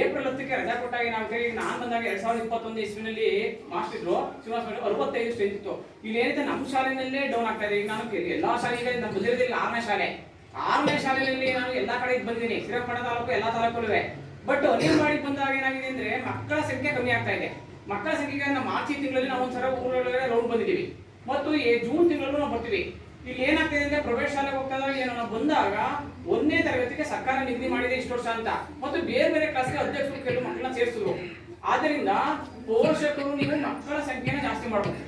ಏಪ್ರಿಲ್ ಹತ್ತಕ್ಕೆ ರಜಾ ಕೊಟ್ಟಾಗ ನಾವು ಈಗ ನಾನು ಬಂದಾಗ ಎರಡ್ ಸಾವಿರದ ಇಪ್ಪತ್ತೊಂದು ಇಸ್ವಿನಲ್ಲಿ ಮಾಸ್ಟರ್ ಇದ್ರು ಮೇಡಮ್ ಅರವತ್ತೈದು ಸ್ಟ್ರೆಂತ್ ಇತ್ತು. ಇಲ್ಲಿ ಏನಿದೆ, ನಮ್ಮ ಶಾಲೆನಲ್ಲೇ ಡೌನ್ ಆಗ್ತಾ ಇದೆ. ಈಗ ನಾನು ಎಲ್ಲಾ ಶಾಲೆಗೆ ನಮ್ಮ ಬಂದಿರೋದು ಈಗ ಆರನೇ ಶಾಲೆ. ಆರನೇ ಶಾಲೆಯಲ್ಲಿ ನಾನು ಎಲ್ಲಾ ಕಡೆ ಬಂದಿದ್ದೀನಿ. ಶ್ರೀರಂಗಪಟ್ಟಣ ತಾಲೂಕು, ಎಲ್ಲಾ ತಾಲೂಕುಗಳಿವೆ ಬಟ್ ಅಂಗನವಾಡಿ ಬಂದಾಗ ಏನಾಗಿದೆ ಅಂದ್ರೆ, ಮಕ್ಕಳ ಸಂಖ್ಯೆ ಕಮ್ಮಿ ಆಗ್ತಾ ಇದೆ. ಮಕ್ಕಳ ಸಂಖ್ಯೆಗೆ ನಮ್ಮ ಮಾರ್ಚ್ ತಿಂಗಳಲ್ಲಿ ನಾವು ಒಂದ್ಸಲ ಊರೊಳಗಡೆ ರೌಂಡ್ ಬಂದಿದ್ದೀವಿ. ಮತ್ತು ಜೂನ್ ತಿಂಗಳಲ್ಲೂ ನಾವು ಬರ್ತೀವಿ. ಇಲ್ಲಿ ಏನಾಗ್ತಿದೆ ಅಂದ್ರೆ ಪ್ರೈವೇಟ್ ಶಾಲೆಗೆ ಹೋಗ್ತಾ ಏನೋ ಬಂದಾಗ ಒಂದನೇ ತರಗತಿಗೆ ಸರ್ಕಾರ ನಿಗದಿ ಮಾಡಿದೆ ಇಷ್ಟು ವರ್ಷ ಅಂತ. ಮತ್ತು ಬೇರೆ ಬೇರೆ ಕ್ಲಾಸ್ಗೆ ಅಧ್ಯಕ್ಷರು ಕೆಲವು ಮಕ್ಕಳನ್ನ ಸೇರಿಸಿದ್ರು. ಆದ್ದರಿಂದ ಪೋಷಕರು ನೀವು ಮಕ್ಕಳ ಸಂಖ್ಯೆನ ಜಾಸ್ತಿ ಮಾಡಬೇಕು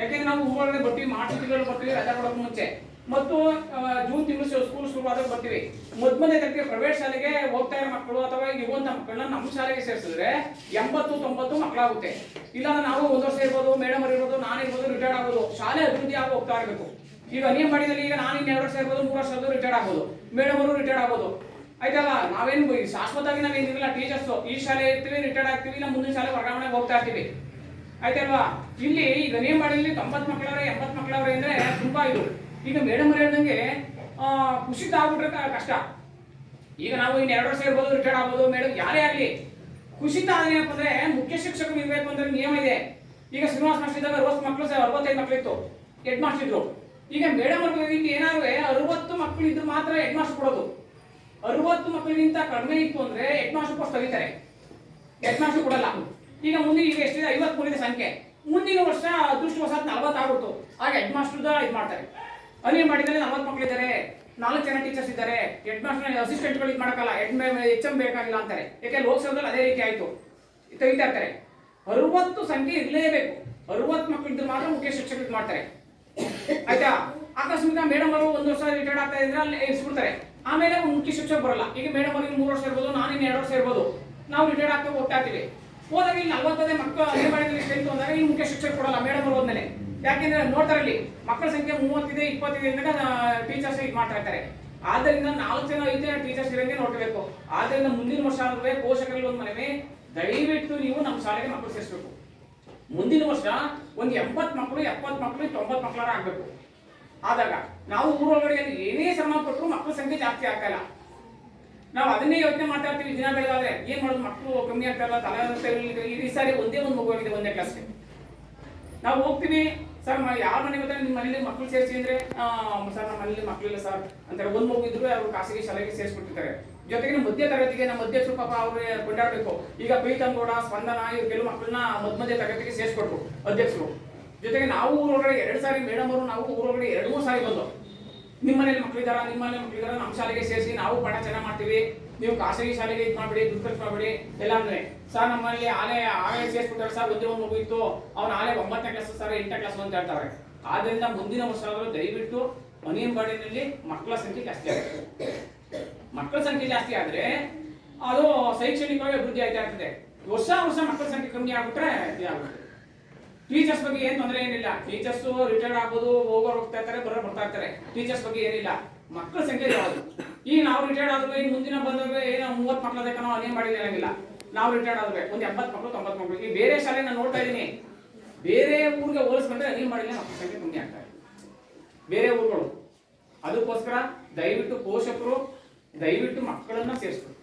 ಯಾಕೆಂದ್ರೆ ನಾವು ಊರೊಳಗೆ ಬರ್ತೀವಿ, ಮಾರ್ಚ್ ತಿಂಗಳು ಬರ್ತೀವಿ, ರಜಾ ಕೊಡೋಕೆ ಮುಂಚೆ. ಮತ್ತು ಜೂನ್ ತಿಂಗಳು ಸ್ಕೂಲ್ ಶುರುವಾದಾಗ ಬರ್ತೀವಿ. ಮೊದಲನೇ ತರಗತಿ ಪ್ರೈವೇಟ್ ಶಾಲೆಗೆ ಹೋಗ್ತಾ ಇರೋ ಮಕ್ಕಳು ಅಥವಾ ಇರುವಂತ ಮಕ್ಕಳನ್ನ ನಮ್ಮ ಶಾಲೆಗೆ ಸೇರಿಸಿದ್ರೆ ಎಂಬತ್ತು, ತೊಂಬತ್ತು ಮಕ್ಕಳಾಗುತ್ತೆ. ಇಲ್ಲ ನಾವು ಒಂದು ವರ್ಷ ಇರ್ಬೋದು ಮೇಡಮ್ ಇರ್ಬೋದು, ನಾನು ಇರ್ಬೋದು ರಿಟೈರ್ಡ್ ಆಗೋದು. ಶಾಲೆ ಅಭಿವೃದ್ಧಿ ಆಗಿ ಹೋಗ್ತಾ ಇರಬೇಕು. ಈಗ ಅಂಗನವಾಡಿದಲ್ಲಿ ಈಗ ನಾನು ಇನ್ನು ಎರಡು ವರ್ಷ ಇರ್ಬೋದು, ಮೂರು ವರ್ಷ ರಿಟೈರ್ಡ್ ಆಗ್ಬೋದು. ಮೇಡಮ್ ಅವರು ರಿಟೈರ್ಡ್ ಆಗ್ಬೋದು. ಆಯ್ತಲ್ಲ, ನಾವೇನು ಶಾಶ್ವತವಾಗಿ ನಾವೇನಿರಲ್ಲ ಟೀಚರ್ಸ್ ಈ ಶಾಲೆ ಇರ್ತೀವಿ ರಿಟೈರ್ಡ್ ಆಗ್ತೀವಿ, ಇಲ್ಲ ಮುಂದಿನ ಶಾಲೆ ವರ್ಗಾವಣೆಗೆ ಹೋಗ್ತಾ ಇರ್ತೀವಿ. ಆಯ್ತಲ್ವಾ? ಇಲ್ಲಿ ಈಗ ಮಾಡಿದಲ್ಲಿ ತೊಂಬತ್ತು ಮಕ್ಕಳವ್ರೆ ಎಂಬತ್ತು ಮಕ್ಕಳವ್ರೆ ಅಂದರೆ ತುಂಬಾ ಇದು. ಈಗ ಮೇಡಮ್ ಅವ್ರು ಹೇಳ್ದಂಗೆ ಆಗ್ಬಿಟ್ರೆ ಕ- ಕಷ್ಟ. ಈಗ ನಾವು ಇನ್ನು ಎರಡು ವರ್ಷ ಇರ್ಬೋದು ರಿಟೈರ್ಡ್ ಆಗ್ಬೋದು, ಮೇಡಮ್ ಯಾರೇ ಆಗಲಿ. ಆದ್ರೆ ಏನಪ್ಪ ಅಂದ್ರೆ ಮುಖ್ಯ ಶಿಕ್ಷಕರು ಇರಬೇಕು ಅಂದ್ರೆ ನಿಯಮ ಇದೆ. ಈಗ ಶ್ರೀನಿವಾಸ ಮಾಸ್ಟರ್ ಇದ್ದಾಗ ಅರವತ್ತು ಮಕ್ಕಳು ಸಹ ಅರವತ್ತೈದು ಮಕ್ಕಳಿತ್ತು ಹೆಡ್ ಮಾಸ್ಟರ್ ಈಗ ಮೇಡಮ್ ಅವ್ರಿಗೆ ಏನಾದ್ರು ಅರವತ್ತು ಮಕ್ಕಳು ಇದ್ರೆ ಮಾತ್ರ ಹೆಡ್ ಮಾಸ್ಟರ್ ಕೊಡೋದು. ಅರವತ್ತು ಮಕ್ಕಳಿಗಿಂತ ಕಡಿಮೆ ಇತ್ತು ಅಂದ್ರೆ ಹೆಡ್ ಮಾಸ್ಟರ್ ಪೋಸ್ಟ್ ತೆಗಿತಾರೆ. ಹೆಡ್ ಮಾಸ್ಟರ್ ಕೊಡಲ್ಲ. ಈಗ ಮುಂದೆ ಈಗ ಎಷ್ಟಿದೆ? ಐವತ್ತು ಮೂರಿದೆ ಸಂಖ್ಯೆ. ಮುಂದಿನ ವರ್ಷ ಅದೃಷ್ಟವಶಾತ್ ನಲ್ವತ್ತು ಆಗ್ಬಿಡ್ತು. ಆಗ ಹೆಡ್ ಮಾಸ್ಟರ್ದ ಇದು ಮಾಡ್ತಾರೆ. ಅಲ್ಲಿ ಮಾಡಿದ್ರೆ ನಲ್ವತ್ತು ಮಕ್ಕಳಿದ್ದಾರೆ. ನಾಲ್ಕು ಜನ ಟೀಚರ್ಸ್ ಇದ್ದಾರೆ. ಹೆಡ್ ಮಾಸ್ಟರ್ ಅಸಿಸ್ಟೆಂಟ್ಗಳು ಇದು ಮಾಡಕ್ಕಲ್ಲ. ಹೆಡ್ ಎಚ್ ಎಂ ಬೇಕಾಗಿಲ್ಲ ಅಂತಾರೆ. ಯಾಕೆ ಲೋಕಸಭೆದಲ್ಲಿ ಅದೇ ರೀತಿ ಆಯ್ತು. ತೆಗಿತಾ ಇರ್ತಾರೆ. ಅರವತ್ತು ಸಂಖ್ಯೆ ಇರಲೇಬೇಕು. ಅರವತ್ತು ಮಕ್ಕಳಿದ್ರೆ ಮಾತ್ರ ಮುಖ್ಯ ಶಿಕ್ಷಕರು ಮಾಡ್ತಾರೆ. ಆಯ್ತಾ? ಆಕಸ್ಮಿಕ ಮೇಡಮ್ ಅವರು ಒಂದು ವರ್ಷ ರಿಟೈರ್ಡ್ ಆಗ್ತಾ ಇದ್ರೆ ಅಲ್ಲಿ ಸುಡ್ತಾರೆ ಆಮೇಲೆ ಮುಖ್ಯ ಶಿಕ್ಷಕ ಬರಲ್ಲ. ಈಗ ಮೇಡಮ್ ಅವರಿಗೆ ಮೂರು ವರ್ಷ ಇರ್ಬೋದು, ನಾನು ಇನ್ನು ಎರಡು ವರ್ಷ ಇರ್ಬೋದು. ನಾವು ರಿಟೈರ್ಡ್ ಆಗ್ತಾ ಹೋಗ್ತಾ ಇರ್ತೀವಿ ಹೋದಾಗ ಇಲ್ಲಿ ನಲ್ವತ್ತದೇ ಮಕ್ಕಳು ಅಂಗನವಾಡಿಯಲ್ಲಿ ಸ್ಟ್ರೆಂತ್ ಹೋದಾಗ ಈ ಮುಖ್ಯ ಶಿಕ್ಷಕ ಕೊಡಲ್ಲ ಮೇಡಮ್ ಅವರು ಹೋದ್ಮೇಲೆ. ಯಾಕೆಂದ್ರೆ ನೋಡ್ತಾರೆ ಇಲ್ಲಿ ಮಕ್ಕಳ ಸಂಖ್ಯೆ ಮೂವತ್ತಿದೆ, ಇಪ್ಪತ್ತಿದೆ ಅಂದಾಗ ಟೀಚರ್ಸ್ ಇದು ಮಾಡ್ತಾ ಇರ್ತಾರೆ. ಆದ್ದರಿಂದ ನಾಲ್ಕು ಜನ ಐದು ಜನ ಟೀಚರ್ಸ್ ಇರಂಗೆ ನೋಡಬೇಕು ಆದ್ದರಿಂದ ಮುಂದಿನ ವರ್ಷ ಆದ್ರೆ ಪೋಷಕರಲ್ಲಿ ಒಂದು ಮನವಿ. ದಯವಿಟ್ಟು ನೀವು ನಮ್ಮ ಶಾಲೆಗೆ ಮಕ್ಕಳು ಸೇರಿಸಬೇಕು. ಮುಂದಿನ ವರ್ಷ ಒಂದು ಎಂಬತ್ತು ಮಕ್ಕಳು ಎಪ್ಪತ್ತು ಮಕ್ಕಳು ತೊಂಬತ್ತು ಮಕ್ಕಳಾರ ಆಗಬೇಕು. ಆದಾಗ ನಾವು ಊರೊಳಗಡೆ ಏನೇ ಶ್ರಮ ಪಟ್ಟರು ಮಕ್ಕಳ ಸಂಖ್ಯೆ ಜಾಸ್ತಿ ಆಗ್ತಾಯಿಲ್ಲ ನಾವು ಅದನ್ನೇ ಯೋಚನೆ ಮಾಡ್ತಾ ದಿನ ಬೆಳೆದಾದ್ರೆ ಏನ್ ಮಾಡೋದು? ಮಕ್ಕಳು ಕಮ್ಮಿ ಆಗ್ತಾ ಇಲ್ಲ, ತಲೆ ಈ ಈ ಸಾರಿ ಒಂದೇ ಒಂದು ಮಗು ಆಗಿದೆ ಒಂದೇ ಕ್ಲಾಸ್ಗೆ ನಾವು ಹೋಗ್ತೀವಿ, ಸರ್ ಯಾರ ಮನೆ ಗೊತ್ತಾ? ನಿಮ್ಮ ಮನೇಲಿ ಮಕ್ಕಳು ಸೇರಿಸಿ ಅಂದ್ರೆ ಸರ್ ನಮ್ಮ ಮನೇಲಿ ಮಕ್ಕಳಿಲ್ಲ ಸರ್. ಅಂತಾರೆ. ಒಂದು ಮಗು ಇದ್ರು ಅವರು ಖಾಸಗಿ ಶಾಲೆಗೆ ಸೇರಿಸ್ಬಿಟ್ಟಿರ್ತಾರೆ. ಜೊತೆಗೆ ಮಧ್ಯ ತರಗತಿಗೆ ನಮ್ಮ ಮಧ್ಯ ಪಾಪ ಅವ್ರಿಗೆ ಕೊಂಡಾಡಬೇಕು. ಈಗ ಪ್ರೀತಂ ಗೌಡ ಸ್ಪಂದನ ಇವ್ರ ಕೆಲವು ಮಕ್ಕಳನ್ನ ಮಧ್ಯ ಮಧ್ಯ ತರಗತಿಗೆ ಸೇರಿಸ್ಕೊಟ್ರು ಅಧ್ಯಕ್ಷರು. ಜೊತೆಗೆ ನಾವು ಊರೊಳಗಡೆ ಎರಡು ಸಾರಿ ಮೇಡಮ್ ಅವರು, ನಾವು ಊರೊಳಗಡೆ ಎರಡು ಮೂರು ಸಾರಿ ಬಂದು ನಿಮ್ಮ ಮನೇಲಿ ಮಕ್ಕಳಿದಾರ ನಿಮ್ಮ ಮನೆ ಮಕ್ಕಳಿದಾರ ನಮ್ಮ ಶಾಲೆಗೆ ಸೇರಿಸಿ ನಾವು ಪಾಠ ಚೆನ್ನಾಗಿ ಮಾಡ್ತೀವಿ. ನೀವು ಖಾಸಗಿ ಶಾಲೆಗೆ ಇದು ಮಾಡಬೇಡಿ ದುಡ್ಡು ಮಾಡಬೇಡಿ. ಎಲ್ಲ ಅಂದ್ರೆ ಸರ್ ನಮ್ಮಲ್ಲಿ ಆಲೆ ಆಲೆ ಸೇರಿಸ್ಬಿಟ್ಟಾರೆ ಸರ್, ಒಂದೇ ಒಂದು ಮಗು ಇತ್ತು. ಆಲೆ ಒಂಬತ್ತನೇ ಕ್ಲಾಸ್ ಸರ್, ಎಂಟನೇ ಕ್ಲಾಸ್ ಅಂತ ಹೇಳ್ತಾರೆ. ಆದ್ರಿಂದ ಮುಂದಿನ ವರ್ಷ ಆದರೂ ದಯವಿಟ್ಟು ಅನಿಯಂಬಾಡಿನಲ್ಲಿ ಮಕ್ಕಳ ಸಂಖ್ಯೆ ಜಾಸ್ತಿ ಆಗುತ್ತೆ. ಮಕ್ಕಳ ಸಂಖ್ಯೆ ಜಾಸ್ತಿ ಆದ್ರೆ ಅದು ಶೈಕ್ಷಣಿಕವಾಗಿ ಅಭಿವೃದ್ಧಿ ಆಗ್ತಾ ಇರ್ತದೆ ವರ್ಷ ವರ್ಷ ಮಕ್ಕಳ ಸಂಖ್ಯೆ ಕಮ್ಮಿ ಆಗ್ಬಿಟ್ರೆ ಇದಾಗುತ್ತೆ ಟೀಚರ್ಸ್ ಬಗ್ಗೆ ಏನ್ ತೊಂದರೆ ಏನಿಲ್ಲ. ಟೀಚರ್ಸ್ ರಿಟೈರ್ಡ್ ಆಗೋದು ಹೋಗೋರು ಹೋಗ್ತಾ ಇರ್ತಾರೆ ಬರೋ ಬರ್ತಾ ಇರ್ತಾರೆ. ಟೀಚರ್ಸ್ ಬಗ್ಗೆ ಏನಿಲ್ಲ. ಮಕ್ಕಳ ಸಂಖ್ಯೆ ಯಾವುದು ಈಗ ನಾವು ರಿಟೈರ್ಡ್ ಆದ್ರೆ ಇನ್ನು ಮುಂದಿನ ಬಂದಾಗ ಏನೋ ಮೂವತ್ತು ಮಕ್ಕಳ ನಾವು ಅನೇನ್ ಮಾಡಿದ್ರೆ ಏನಾಗಿಲ್ಲ ನಾವು ರಿಟೈರ್ಡ್ ಆದ್ರೆ ಒಂದು ಎಂಬತ್ತು ಮಕ್ಕಳು ತೊಂಬತ್ತು ಮಕ್ಕಳು ಈ ಬೇರೆ ಶಾಲೆ ನಾನು ನೋಡ್ತಾ ಇದ್ದೀನಿ ಬೇರೆ ಊರಿಗೆ ಹೋಲಿಸ್ಕೊಂಡ್ರೆ ಅನೇನ್ ಮಾಡಿಲ್ಲ, ಮಕ್ಕಳ ಸಂಖ್ಯೆ ಕಮ್ಮಿ ಆಗ್ತಾ ಬೇರೆ ಊರುಗಳು. ಅದಕ್ಕೋಸ್ಕರ ದಯವಿಟ್ಟು ಪೋಷಕರು ದಯವಿಟ್ಟು ಮಕ್ಕಳನ್ನ ಸೇರಿಸ್ಬೇಕು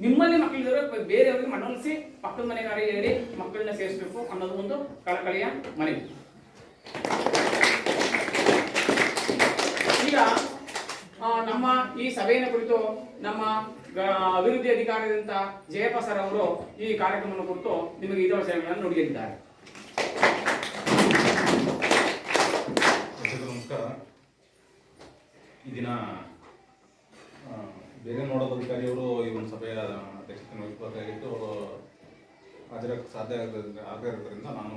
ನಿಮ್ಮಲ್ಲಿ ಮಕ್ಕಳಿದ್ರೆ ಬೇರೆಯವ್ರಿಗೆ ಮನವೊಲಿಸಿ ಪಕ್ಕದ ಹೇಳಿ ಮಕ್ಕಳನ್ನ ಸೇರಿಸಬೇಕು ಅನ್ನೋದು ಒಂದು ಕಳಕಳಿಯ ಮನವಿ ಈಗ ನಮ್ಮ ಈ ಸಭೆಯನ್ನು ಕುರಿತು ನಮ್ಮ ಅಭಿವೃದ್ಧಿ ಅಧಿಕಾರಿಯಾದಂತ ಜಯಪ್ಪ ಸರ್ ಅವರು ಈ ಕಾರ್ಯಕ್ರಮವನ್ನು ಕುರಿತು ನಿಮಗೆ ಇದರ ಸೇವೆಗಳನ್ನು ನುಡಿಯಲಿದ್ದಾರೆ. ನಮಸ್ಕಾರ. ಈ ದಿನ ಬೇರೆ ನೋಡೋದು ಅಧಿಕಾರಿಯವರು ಈ ಒಂದು ಸಭೆಯ ಅಧ್ಯಕ್ಷತೆ ವಹಿಸಬೇಕಾಗಿತ್ತು. ಅವರು ಹಾಜರಾಗಕ್ಕೆ ಸಾಧ್ಯ ಆಗಿರೋದ್ರಿಂದ ನಾನು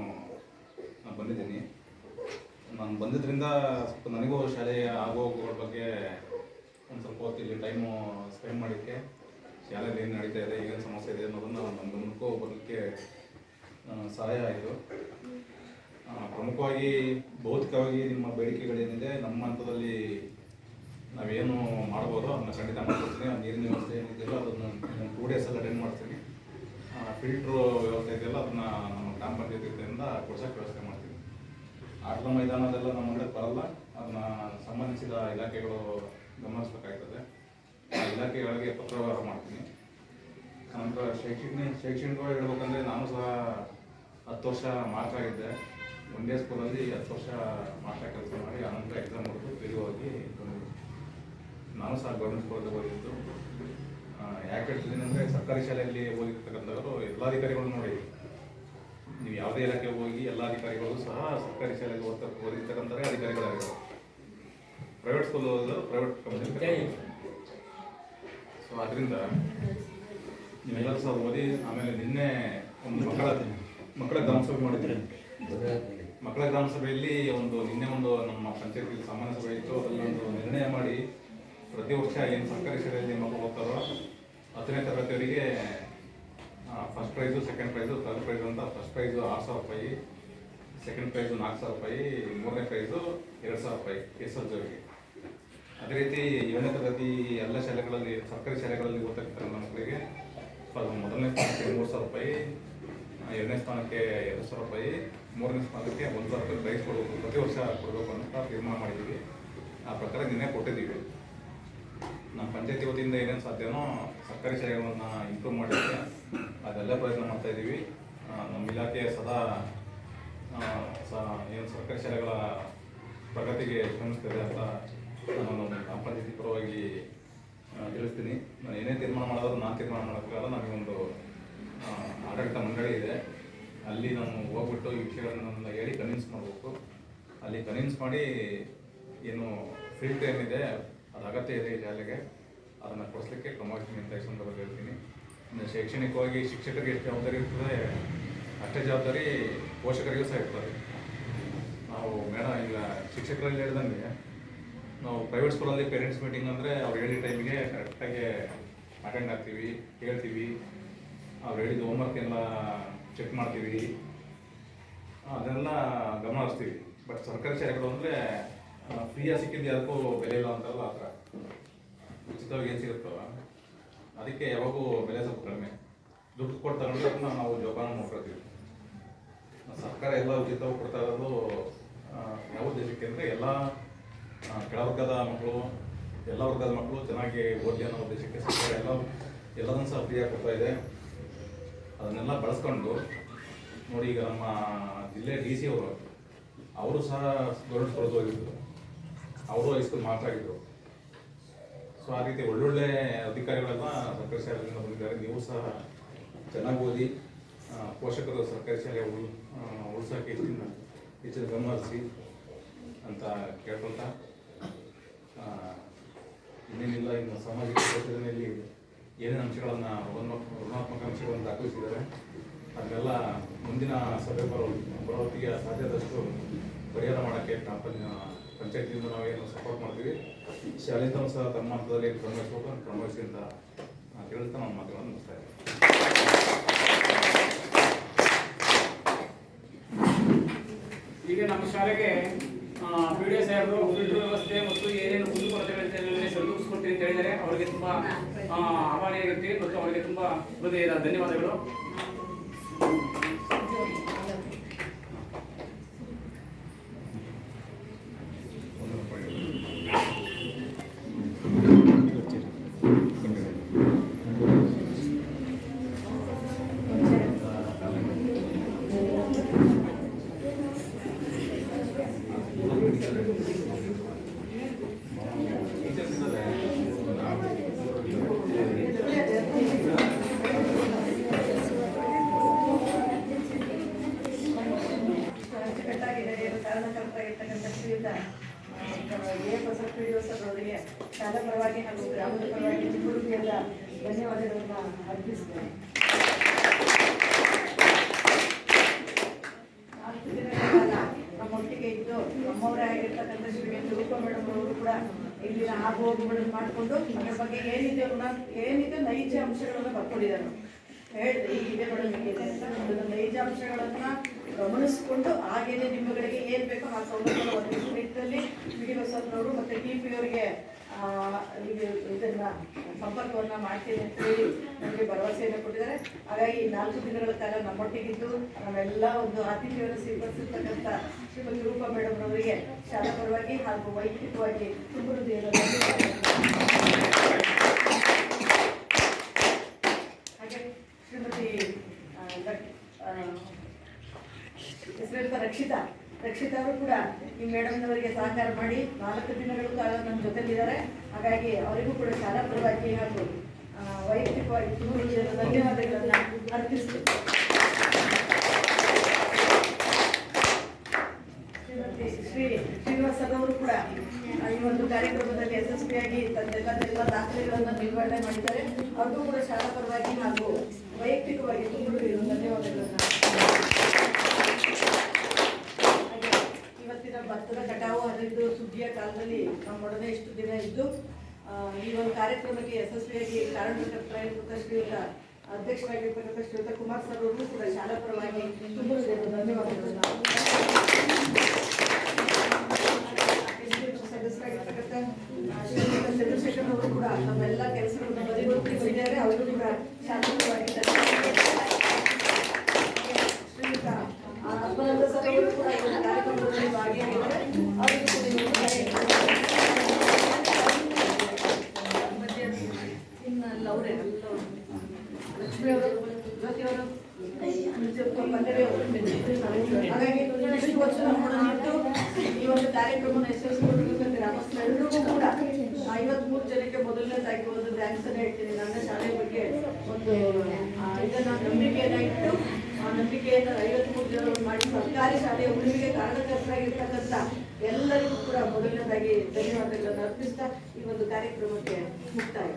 ಬಂದಿದ್ದೀನಿ. ನಾನು ಬಂದಿದ್ದರಿಂದ ಸ್ವಲ್ಪ ನನಗೂ ಶಾಲೆಯ ಆಗೋಗೋಗಳ ಬಗ್ಗೆ ಒಂದು ಸ್ವಲ್ಪ ಹೊತ್ತು ಇಲ್ಲಿ ಟೈಮು ಸ್ಪೆಂಡ್ ಮಾಡಿದ್ದೆ ಶಾಲೆಯಲ್ಲಿ ಏನು ನಡೀತಾ ಇದೆ, ಏನು ಸಮಸ್ಯೆ ಇದೆ ಅನ್ನೋದನ್ನು ನನ್ನ ಗಮನಕ್ಕೂ ಬರಲಿಕ್ಕೆ ಸಹಾಯ ಆಯಿತು. ಪ್ರಮುಖವಾಗಿ ಭೌತಿಕವಾಗಿ ನಿಮ್ಮ ಬೇಡಿಕೆಗಳೇನಿದೆ, ನಮ್ಮ ಹಂತದಲ್ಲಿ ನಾವೇನು ಮಾಡ್ಬೋದು ಅದನ್ನ ಖಂಡಿತ ಮಾಡ್ಕೊಡ್ತೀನಿ. ಆ ನೀರಿನ ವ್ಯವಸ್ಥೆ ಏನಿದೆಯಲ್ಲ ಅದನ್ನು ಟೂ ಡೇಸ್ ಎಲ್ಲ ಅಟೆಂಡ್ ಮಾಡ್ತೀನಿ. ಫಿಲ್ಟ್ರು ವ್ಯವಸ್ಥೆ ಇದೆಯಲ್ಲ ಅದನ್ನ ನಮ್ಮ ಗ್ರಾಮ ಪಂಚಾಯತಿಯಿಂದ ಕೊಡ್ಸೋಕ್ಕೆ ವ್ಯವಸ್ಥೆ ಮಾಡ್ತೀನಿ. ಆಟದ ಮೈದಾನದೆಲ್ಲ ನಮ್ಮ ಮುಂದೆ ಬರಲ್ಲ. ಅದನ್ನ ಸಂಬಂಧಿಸಿದ ಇಲಾಖೆಗಳು ಗಮನಿಸ್ಬೇಕಾಗ್ತದೆ. ಆ ಇಲಾಖೆಗಳಿಗೆ ಪತ್ರವ್ಯವಹಾರ ಮಾಡ್ತೀನಿ. ನಂತರ ಶೈಕ್ಷಣಿಕ, ಶೈಕ್ಷಣಿಕವಾಗಿ ಹೇಳ್ಬೇಕಂದ್ರೆ ನಾನು ಸಹ ಹತ್ತು ವರ್ಷ ಮಾರ್ಕ್ ಆಗಿದ್ದೆ. ಒಂದೇ ಸ್ಕೂಲಲ್ಲಿ ಹತ್ತು ವರ್ಷ ಮಾಸ್ಟರ್ ಕೆಲಸ ಮಾಡಿ ಆನಂತರ ಎಕ್ಸಾಮ್ ಹೊಡೆದು ಹೋಗಿ. ನಾನು ಸಹ ಗೌರ್ಮೆಂಟ್ ಸ್ಕೂಲಲ್ಲಿ ಓದಿದ್ದು. ಯಾಕೆ ಹೇಳ್ತಿದ್ದೀನಿ ಅಂದರೆ ಸರ್ಕಾರಿ ಶಾಲೆಯಲ್ಲಿ ಓದಿರ್ತಕ್ಕಂಥವರು ಎಲ್ಲ ಅಧಿಕಾರಿಗಳು ನೋಡಿ. ನೀವು ಯಾವುದೇ ಇಲಾಖೆಗೆ ಹೋಗಿ ಎಲ್ಲ ಅಧಿಕಾರಿಗಳು ಸಹ ಸರ್ಕಾರಿ ಶಾಲೆಗೆ ಓದ್ತ ಓದಿರ್ತಕ್ಕಂಥವರೇ ಅಧಿಕಾರಿಗಳಾಗಿದ್ದಾರೆ. ಪ್ರೈವೇಟ್ ಸ್ಕೂಲ್ ಓದೋದು ಪ್ರೈವೇಟ್ ಕಂಪನಿ ಸೊ ಅದರಿಂದ ನೀವೆಲ್ಲರೂ ಸಹ ಓದಿ ಆಮೇಲೆ ನಿನ್ನೆ ಒಂದು ಮಕ್ಕಳ ಮಕ್ಕಳ ಗ್ರಾಮಸಭೆ ಮಾಡಿದ್ರೆ ಮಾಡಿದ್ರಿ. ಮಕ್ಕಳ ಗ್ರಾಮಸಭೆಯಲ್ಲಿ ಒಂದು ನಿನ್ನೆ ಒಂದು ನಮ್ಮ ಪಂಚಾಯತಿ ಸಾಮಾನ್ಯ ಸಭೆ ಇತ್ತು. ಅದರಲ್ಲಿ ಒಂದು ನಿರ್ಣಯ ಮಾಡಿ ಪ್ರತಿ ವರ್ಷ ಏನು ಸರ್ಕಾರಿ ಶಾಲೆಯಲ್ಲಿ ಮಕ್ಕಳು ಹೋಗ್ತಾರೋ ಹತ್ತನೇ ತರಗತಿಯವರಿಗೆ first prize second prize third prize ಅಂತ ಫಸ್ಟ್ ಪ್ರೈಸು ಆರು ಸಾವಿರ ರೂಪಾಯಿ ಸೆಕೆಂಡ್ ಪ್ರೈಸು ನಾಲ್ಕು ಸಾವಿರ ರೂಪಾಯಿ, ಮೂರನೇ ಪ್ರೈಸು ಎರಡು ಸಾವಿರ ರೂಪಾಯಿ ಎಸ್ ಎಲ್ ಜೊತೆಗೆ ಅದೇ ರೀತಿ ಏಳನೇ ತರಗತಿ ಎಲ್ಲ ಶಾಲೆಗಳಲ್ಲಿ, ಸರ್ಕಾರಿ ಶಾಲೆಗಳಲ್ಲಿ ಓದ್ತಕ್ಕಂಥ ಮಕ್ಕಳಿಗೆ ಮೊದಲನೇ ಸ್ಥಾನಕ್ಕೆ ಮೂರು ಸಾವಿರ ರೂಪಾಯಿ, ಎರಡನೇ ಸ್ಥಾನಕ್ಕೆ ಎರಡು ಸಾವಿರ ರೂಪಾಯಿ, ಮೂರನೇ ಸ್ಥಾನಕ್ಕೆ ಒಂದು ಸಾವಿರ ರೂಪಾಯಿ ಪ್ರೈಸ್ ಕೊಡಬೇಕು, ಪ್ರತಿ ವರ್ಷ ಕೊಡಬೇಕು ಅಂತ ತೀರ್ಮಾನ ಮಾಡಿದ್ದೀವಿ. ಆ ಪ್ರಕಾರ ನಿನ್ನೆ ಕೊಟ್ಟಿದ್ದೀವಿ. ನಮ್ಮ ಪಂಚಾಯತಿ ವತಿಯಿಂದ ಏನೇನು ಸಾಧ್ಯನೋ ಸರ್ಕಾರಿ ಸೇವೆಗಳನ್ನು ಇಂಪ್ರೂವ್ ಮಾಡಲಿಕ್ಕೆ ಅದೆಲ್ಲ ಪ್ರಯತ್ನ ಮಾಡ್ತಾ ಇದ್ದೀವಿ. ನಮ್ಮ ಇಲಾಖೆ ಸದಾ ಸ, ಏನು ಸರ್ಕಾರಿ ಶಾಲೆಗಳ ಪ್ರಗತಿಗೆ ಶ್ರಮಿಸ್ತದೆ ಅಂತ ನಾನು ನಮ್ಮ ಪಂಚಾಯತಿ ಪರವಾಗಿ ತಿಳಿಸ್ತೀನಿ. ನಾನು ಏನೇ ತೀರ್ಮಾನ ಮಾಡೋದು ನಾನು ತೀರ್ಮಾನ ಮಾಡೋಕ್ಕಾಗಲ್ಲ. ನಮಗೊಂದು ಒಂದು ಆಡಳಿತ ಮಂಡಳಿ ಇದೆ. ಅಲ್ಲಿ ನಾನು ಹೋಗ್ಬಿಟ್ಟು ಈ ವಿಷಯಗಳನ್ನ ಹೇಳಿ ಕನ್ವಿನ್ಸ್ ಮಾಡಬೇಕು. ಅಲ್ಲಿ ಕನ್ವಿನ್ಸ್ ಮಾಡಿ ಏನು ಫೀಲ್ಡ್ ಏನಿದೆ ಅದು ಅಗತ್ಯ ಇದೆ ಈ ಶಾಲೆಗೆ. ಅದನ್ನು ಕೊಡಿಸ್ಲಿಕ್ಕೆ ಕ್ರಮ ವಹಿಸ್ತೀನಿ ಅಂತ ಈ ಸಂದರ್ಭದಲ್ಲಿ ಹೇಳ್ತೀನಿ. ಇನ್ನು ಶೈಕ್ಷಣಿಕವಾಗಿ ಶಿಕ್ಷಕರಿಗೆ ಎಷ್ಟು ಜವಾಬ್ದಾರಿ ಇರ್ತದೆ, ಅಷ್ಟೇ ಜವಾಬ್ದಾರಿ ಪೋಷಕರಿಗೂ ಸಹ ಇರ್ತದೆ. ನಾವು ಮೇಡಮ್ ಈಗ ಶಿಕ್ಷಕರಲ್ಲಿ ಹೇಳ್ದಂಗೆ, ನಾವು ಪ್ರೈವೇಟ್ ಸ್ಕೂಲಲ್ಲಿ ಪೇರೆಂಟ್ಸ್ ಮೀಟಿಂಗ್ ಅಂದರೆ ಅವ್ರು ಹೇಳಿದ ಟೈಮಿಗೆ ಕರೆಕ್ಟಾಗಿ ಅಟೆಂಡ್ ಆಗ್ತೀವಿ, ಹೇಳ್ತೀವಿ. ಅವ್ರು ಹೇಳಿದ ಹೋಮ್ವರ್ಕ್ ಎಲ್ಲ ಚೆಕ್ ಮಾಡ್ತೀವಿ. ಅದನ್ನೆಲ್ಲ ಗಮನ ಹರಿಸ್ತೀವಿ. ಬಟ್ ಸರ್ಕಾರಿ ಶಾಲೆಗಳು ಅಂದರೆ ಫ್ರೀಯಾಗಿ ಸಿಕ್ಕಿದ್ದು ಯಾರಿಗೂ ಬೆಲೆ ಇಲ್ಲ ಅಂತಲ್ಲ ಆ ಥರ. ಉಚಿತವಾಗಿ ಏನು ಸಿಗುತ್ತೋ ಅದಕ್ಕೆ ಯಾವಾಗೂ ಬೆಲೆ ಸ್ವಲ್ಪ ಕಡಿಮೆ. ದುಡ್ಡು ಕೊಟ್ಟು ತಗೊಂಡ್ರೆ ನಾವು ಜೋಪಾನ ಮಾಡ್ಕೊಳ್ತೀವಿ. ಸರ್ಕಾರ ಎಲ್ಲ ಉಚಿತವಾಗಿ ಕೊಡ್ತಾ ಇರೋದು ಯಾವ ದೇಶಕ್ಕೆ ಅಂದರೆ ಎಲ್ಲ ಕೆಳವರ್ಗದ ಮಕ್ಕಳು, ಎಲ್ಲ ವರ್ಗದ ಮಕ್ಕಳು ಚೆನ್ನಾಗಿ ಓದಲಿ ಅನ್ನೋ ಉದ್ದೇಶಕ್ಕೆ ಸರ್ಕಾರ ಎಲ್ಲ, ಎಲ್ಲದನ್ನು ಸಹ ಫ್ರೀಯಾಗಿ ಕೊಡ್ತಾ ಇದೆ. ಅದನ್ನೆಲ್ಲ ಬಳಸ್ಕೊಂಡು, ನೋಡಿ ಈಗ ನಮ್ಮ ಜಿಲ್ಲೆ ಡಿ ಸಿ ಅವರು ಅವರು ಸಹ ಗೌರ್ಮೆಂಟ್ ಸ್ಕೂಲ್ಗೆ ಹೋಗಿದ್ರು. ಅವರು ಹೈಸ್ಕೂಲ್ ಮಾತಾಡಿದ್ರು. ಸೊ ಆ ರೀತಿ ಒಳ್ಳೊಳ್ಳೆ ಅಧಿಕಾರಿಗಳೆಲ್ಲ ಸರ್ಕಾರಿ ಶಾಲೆಗಳಿಂದ ಬಂದಿದ್ದಾರೆ. ನೀವು ಸಹ ಚೆನ್ನಾಗಿ ಓದಿ ಪೋಷಕರು ಸರ್ಕಾರಿ ಶಾಲೆ ಉಳ್ ಉಳಿಸೋಕೆ ಹೆಚ್ಚಿನ ಹೆಚ್ಚಿನ ಗಮನ ಹರಿಸಿ ಅಂತ ಕೇಳ್ಕೊಳ್ತಾ ಆ, ಇನ್ನೇನಿಲ್ಲ ಇನ್ನು ಸಾಮಾಜಿಕ ಕ್ಷೇತ್ರದಲ್ಲಿ ಏನೇನು ಅಂಶಗಳನ್ನು ಋಣಾತ್ಮಕ ಅಂಶಗಳನ್ನು ದಾಖಲಿಸಿದ್ದಾರೆ ಅದನ್ನೆಲ್ಲ ಮುಂದಿನ ಸಭೆ ಬರೋ ಬರೋತ್ತಿಗೆ ಸಾಧ್ಯದಷ್ಟು ಪರಿಹಾರ ಮಾಡೋಕ್ಕೆ ಗ್ರಾಮ ಪಂಚಾಯತ್ ನಾವು ಏನು ಸಪೋರ್ಟ್ ಮಾಡ್ತೀವಿ. ಶಾಲೆಯಿಂದ ಸಹ ತಮ್ಮ ಹಂತದಲ್ಲಿ ಏನು ಕ್ರಮವಹಿಸಬೇಕು ಅಂತ ಕ್ರಮವಹಿಸಿ ಅಂತ ನಮ್ಮ ಮಾತುಗಳನ್ನು ಮುಗಿಸ್ತಾ ಇದ್ದೀನಿ. ಈಗ ನಮ್ಮ ಶಾಲೆಗೆ ಪಿ ಡಿ ಸಾಹೇಬರು ವ್ಯವಸ್ಥೆ ಮತ್ತು ಏನೇನು ಕುಂದುಕೊರತೆಗಳಿದೆ ಸರಿದೂಗಿಸ್ಕೊಡ್ತೀನಿ ಅಂತ ಹೇಳಿದರೆ ಅವರಿಗೆ ತುಂಬ ಆ, ಆಭಾರಿಯಾಗಿರ್ತೀವಿ ಮತ್ತು ಅವರಿಗೆ ತುಂಬ ಹೃದಯದ ಧನ್ಯವಾದಗಳು ಅಚ್ಚುಕಟ್ಟಾಗಿದೆ ಏನು ಕಾರಣಕರ್ತರಾಗಿರ್ತಕ್ಕಂಥ ಶ್ರೀಯುತ ಎ ಬಸವ ಪಿ ಡಿ ಅವರಿಗೆ ಶಾಲಾ ಪರವಾಗಿ ಹಾಗೂ ಗ್ರಾಮದ ಪರವಾಗಿ ನಿಮ್ಮುಡುಗೆಯಿಂದ ಧನ್ಯವಾದಗಳನ್ನು ಅರ್ಪಿಸ್ತೇನೆ ನಾಲ್ಕು ದಿನಗಳ ಕಾಲ ನಮ್ಮೊಟ್ಟಿಗೆ ಇದ್ದು ನಮ್ಮವರೇ ಆಗಿರ್ತಕ್ಕಂಥ ಶ್ರೀಮತಿ ರೂಪ ಮೇಡಮ್ ಅವರು ಕೂಡ ಇಲ್ಲಿನ ಆಗು ಹೋಗುಗಳನ್ನು ಮಾಡಿಕೊಂಡು ಅದರ ಬಗ್ಗೆ ಏನಿದೆ ಏನಿದೆ ನೈಜ ಅಂಶಗಳನ್ನು ಬರ್ಕೊಂಡಿದ್ದಾರೆ. ಹೇಳಿದೆ ಇದೆ ಹೀಗಿದೆ ಅಂತ ನೈಜ ಅಂಶಗಳನ್ನ ಗಮನಿಸಿಕೊಂಡು ಹಾಗೇನೆ ನಿಮ್ಮಗಳಿಗೆ ಏನ್ ಬೇಕೋ ಆ ಸೌಲಭ್ಯ ಒದಗಿಸುವ ನಿಟ್ಟಿನಲ್ಲಿ ಡಿ ಬಸವನವರು ಮತ್ತೆ ಟಿ ಪಿ ಅವರಿಗೆ ಇದನ್ನ ಸಂಪರ್ಕವನ್ನು ಮಾಡ್ತೀನಿ ಅಂತ ಹೇಳಿ ನಮಗೆ ಭರವಸೆಯನ್ನು ಕೊಟ್ಟಿದ್ದಾರೆ ಹಾಗಾಗಿ ನಾಲ್ಕು ದಿನಗಳ ಕಾಲ ನಮ್ಮೊಟ್ಟಿಗಿದ್ದು ನಾವೆಲ್ಲ ಒಂದು ಅತಿಥಿಯನ್ನು ಸ್ವೀಕರಿಸಿರ್ತಕ್ಕಂಥ ಶ್ರೀಮತಿ ರೂಪಾ ಮೇಡಮ್ ಅವರಿಗೆ ಶಾಲಾ ಪರವಾಗಿ ಹಾಗೂ ವೈಯಕ್ತಿಕವಾಗಿ ತುಂಬ. ಹಾಗೆ ಶ್ರೀಮತಿ ಹೆಸರಿರ್ತ ರಕ್ಷಿತಾ ರಕ್ಷಿತಾ ಅವರು ಕೂಡ ಈ ಮೇಡಮ್ನವರಿಗೆ ಸಹಕಾರ ಮಾಡಿ ನಾಲ್ಕು ದಿನಗಳು ಕಾಲ ನಮ್ಮ ಜೊತೆಲಿದ್ದಾರೆ. ಹಾಗಾಗಿ ಅವರಿಗೂ ಕೂಡ ಶಾಲಾ ಪರವಾಗಿ ಹಾಗೂ ವೈಯಕ್ತಿಕವಾಗಿ ಧನ್ಯವಾದಗಳನ್ನು ಅರ್ಪಿಸ್ತೀನಿ. ಶ್ರೀ ಅವರು ಕೂಡ ಈ ಒಂದು ಕಾರ್ಯಕ್ರಮದಲ್ಲಿ ಯಶಸ್ವಿಯಾಗಿ ತಂದೆಲ್ಲ ದಾಖಲೆಗಳನ್ನು ನಿರ್ವಹಣೆ ಮಾಡಿದ್ದಾರೆ. ಅವ್ರಿಗೂ ಕೂಡ ಶಾಲಾ ಪರವಾಗಿ ಹಾಗೂ ವೈಯಕ್ತಿಕವಾಗಿ ತುಂಬ ಮೊಡನೆ ಇಷ್ಟು ದಿನ ಇದ್ದು ಈ ಒಂದು ಕಾರ್ಯಕ್ರಮಕ್ಕೆ ಯಶಸ್ವಿಯಾಗಿ ಕಾರಣಕರ್ತರ ಶ್ರೀಯುತ ಅಧ್ಯಕ್ಷರಾಗಿರ್ತಕ್ಕಂಥ ಶ್ರೀಯುತ ಕುಮಾರ್ ಸರ್ ಅವರು ಕೂಡ ಶಾಲಾ ಪರವಾಗಿ ತುಂಬ ಧನ್ಯವಾದಗಳು. ಸದಸ್ಯರಾಗಿರ್ತಕ್ಕಂಥ ಶ್ರೀಯುತ ಚಂದ್ರಶೇಖರ್ ಅವರು ಕೂಡ ನಮ್ಮೆಲ್ಲ ಕೆಲಸ ಅನ್ನ ಹೇಳ್ತೀನಿ, ನನ್ನ ಶಾಲೆ ಬಗ್ಗೆ ಒಂದು ಇದನ್ನ ನಂಬಿಕೆಯನ್ನ ಇಟ್ಟು, ಆ ನಂಬಿಕೆಯನ್ನು ಐವತ್ಮೂರು ಜನರು ಮಾಡಿ ಸರ್ಕಾರಿ ಶಾಲೆಯ ಉಳಿವಿಗೆ ಕಾರಣಕರ್ತರಾಗಿರ್ತಕ್ಕಂಥ ಎಲ್ಲರಿಗೂ ಕೂಡ ಮೊದಲನೇದಾಗಿ ಧನ್ಯವಾದಗಳನ್ನು ಅರ್ಪಿಸ್ತಾ ಈ ಒಂದು ಕಾರ್ಯಕ್ರಮಕ್ಕೆ ಮುಕ್ತಾಯ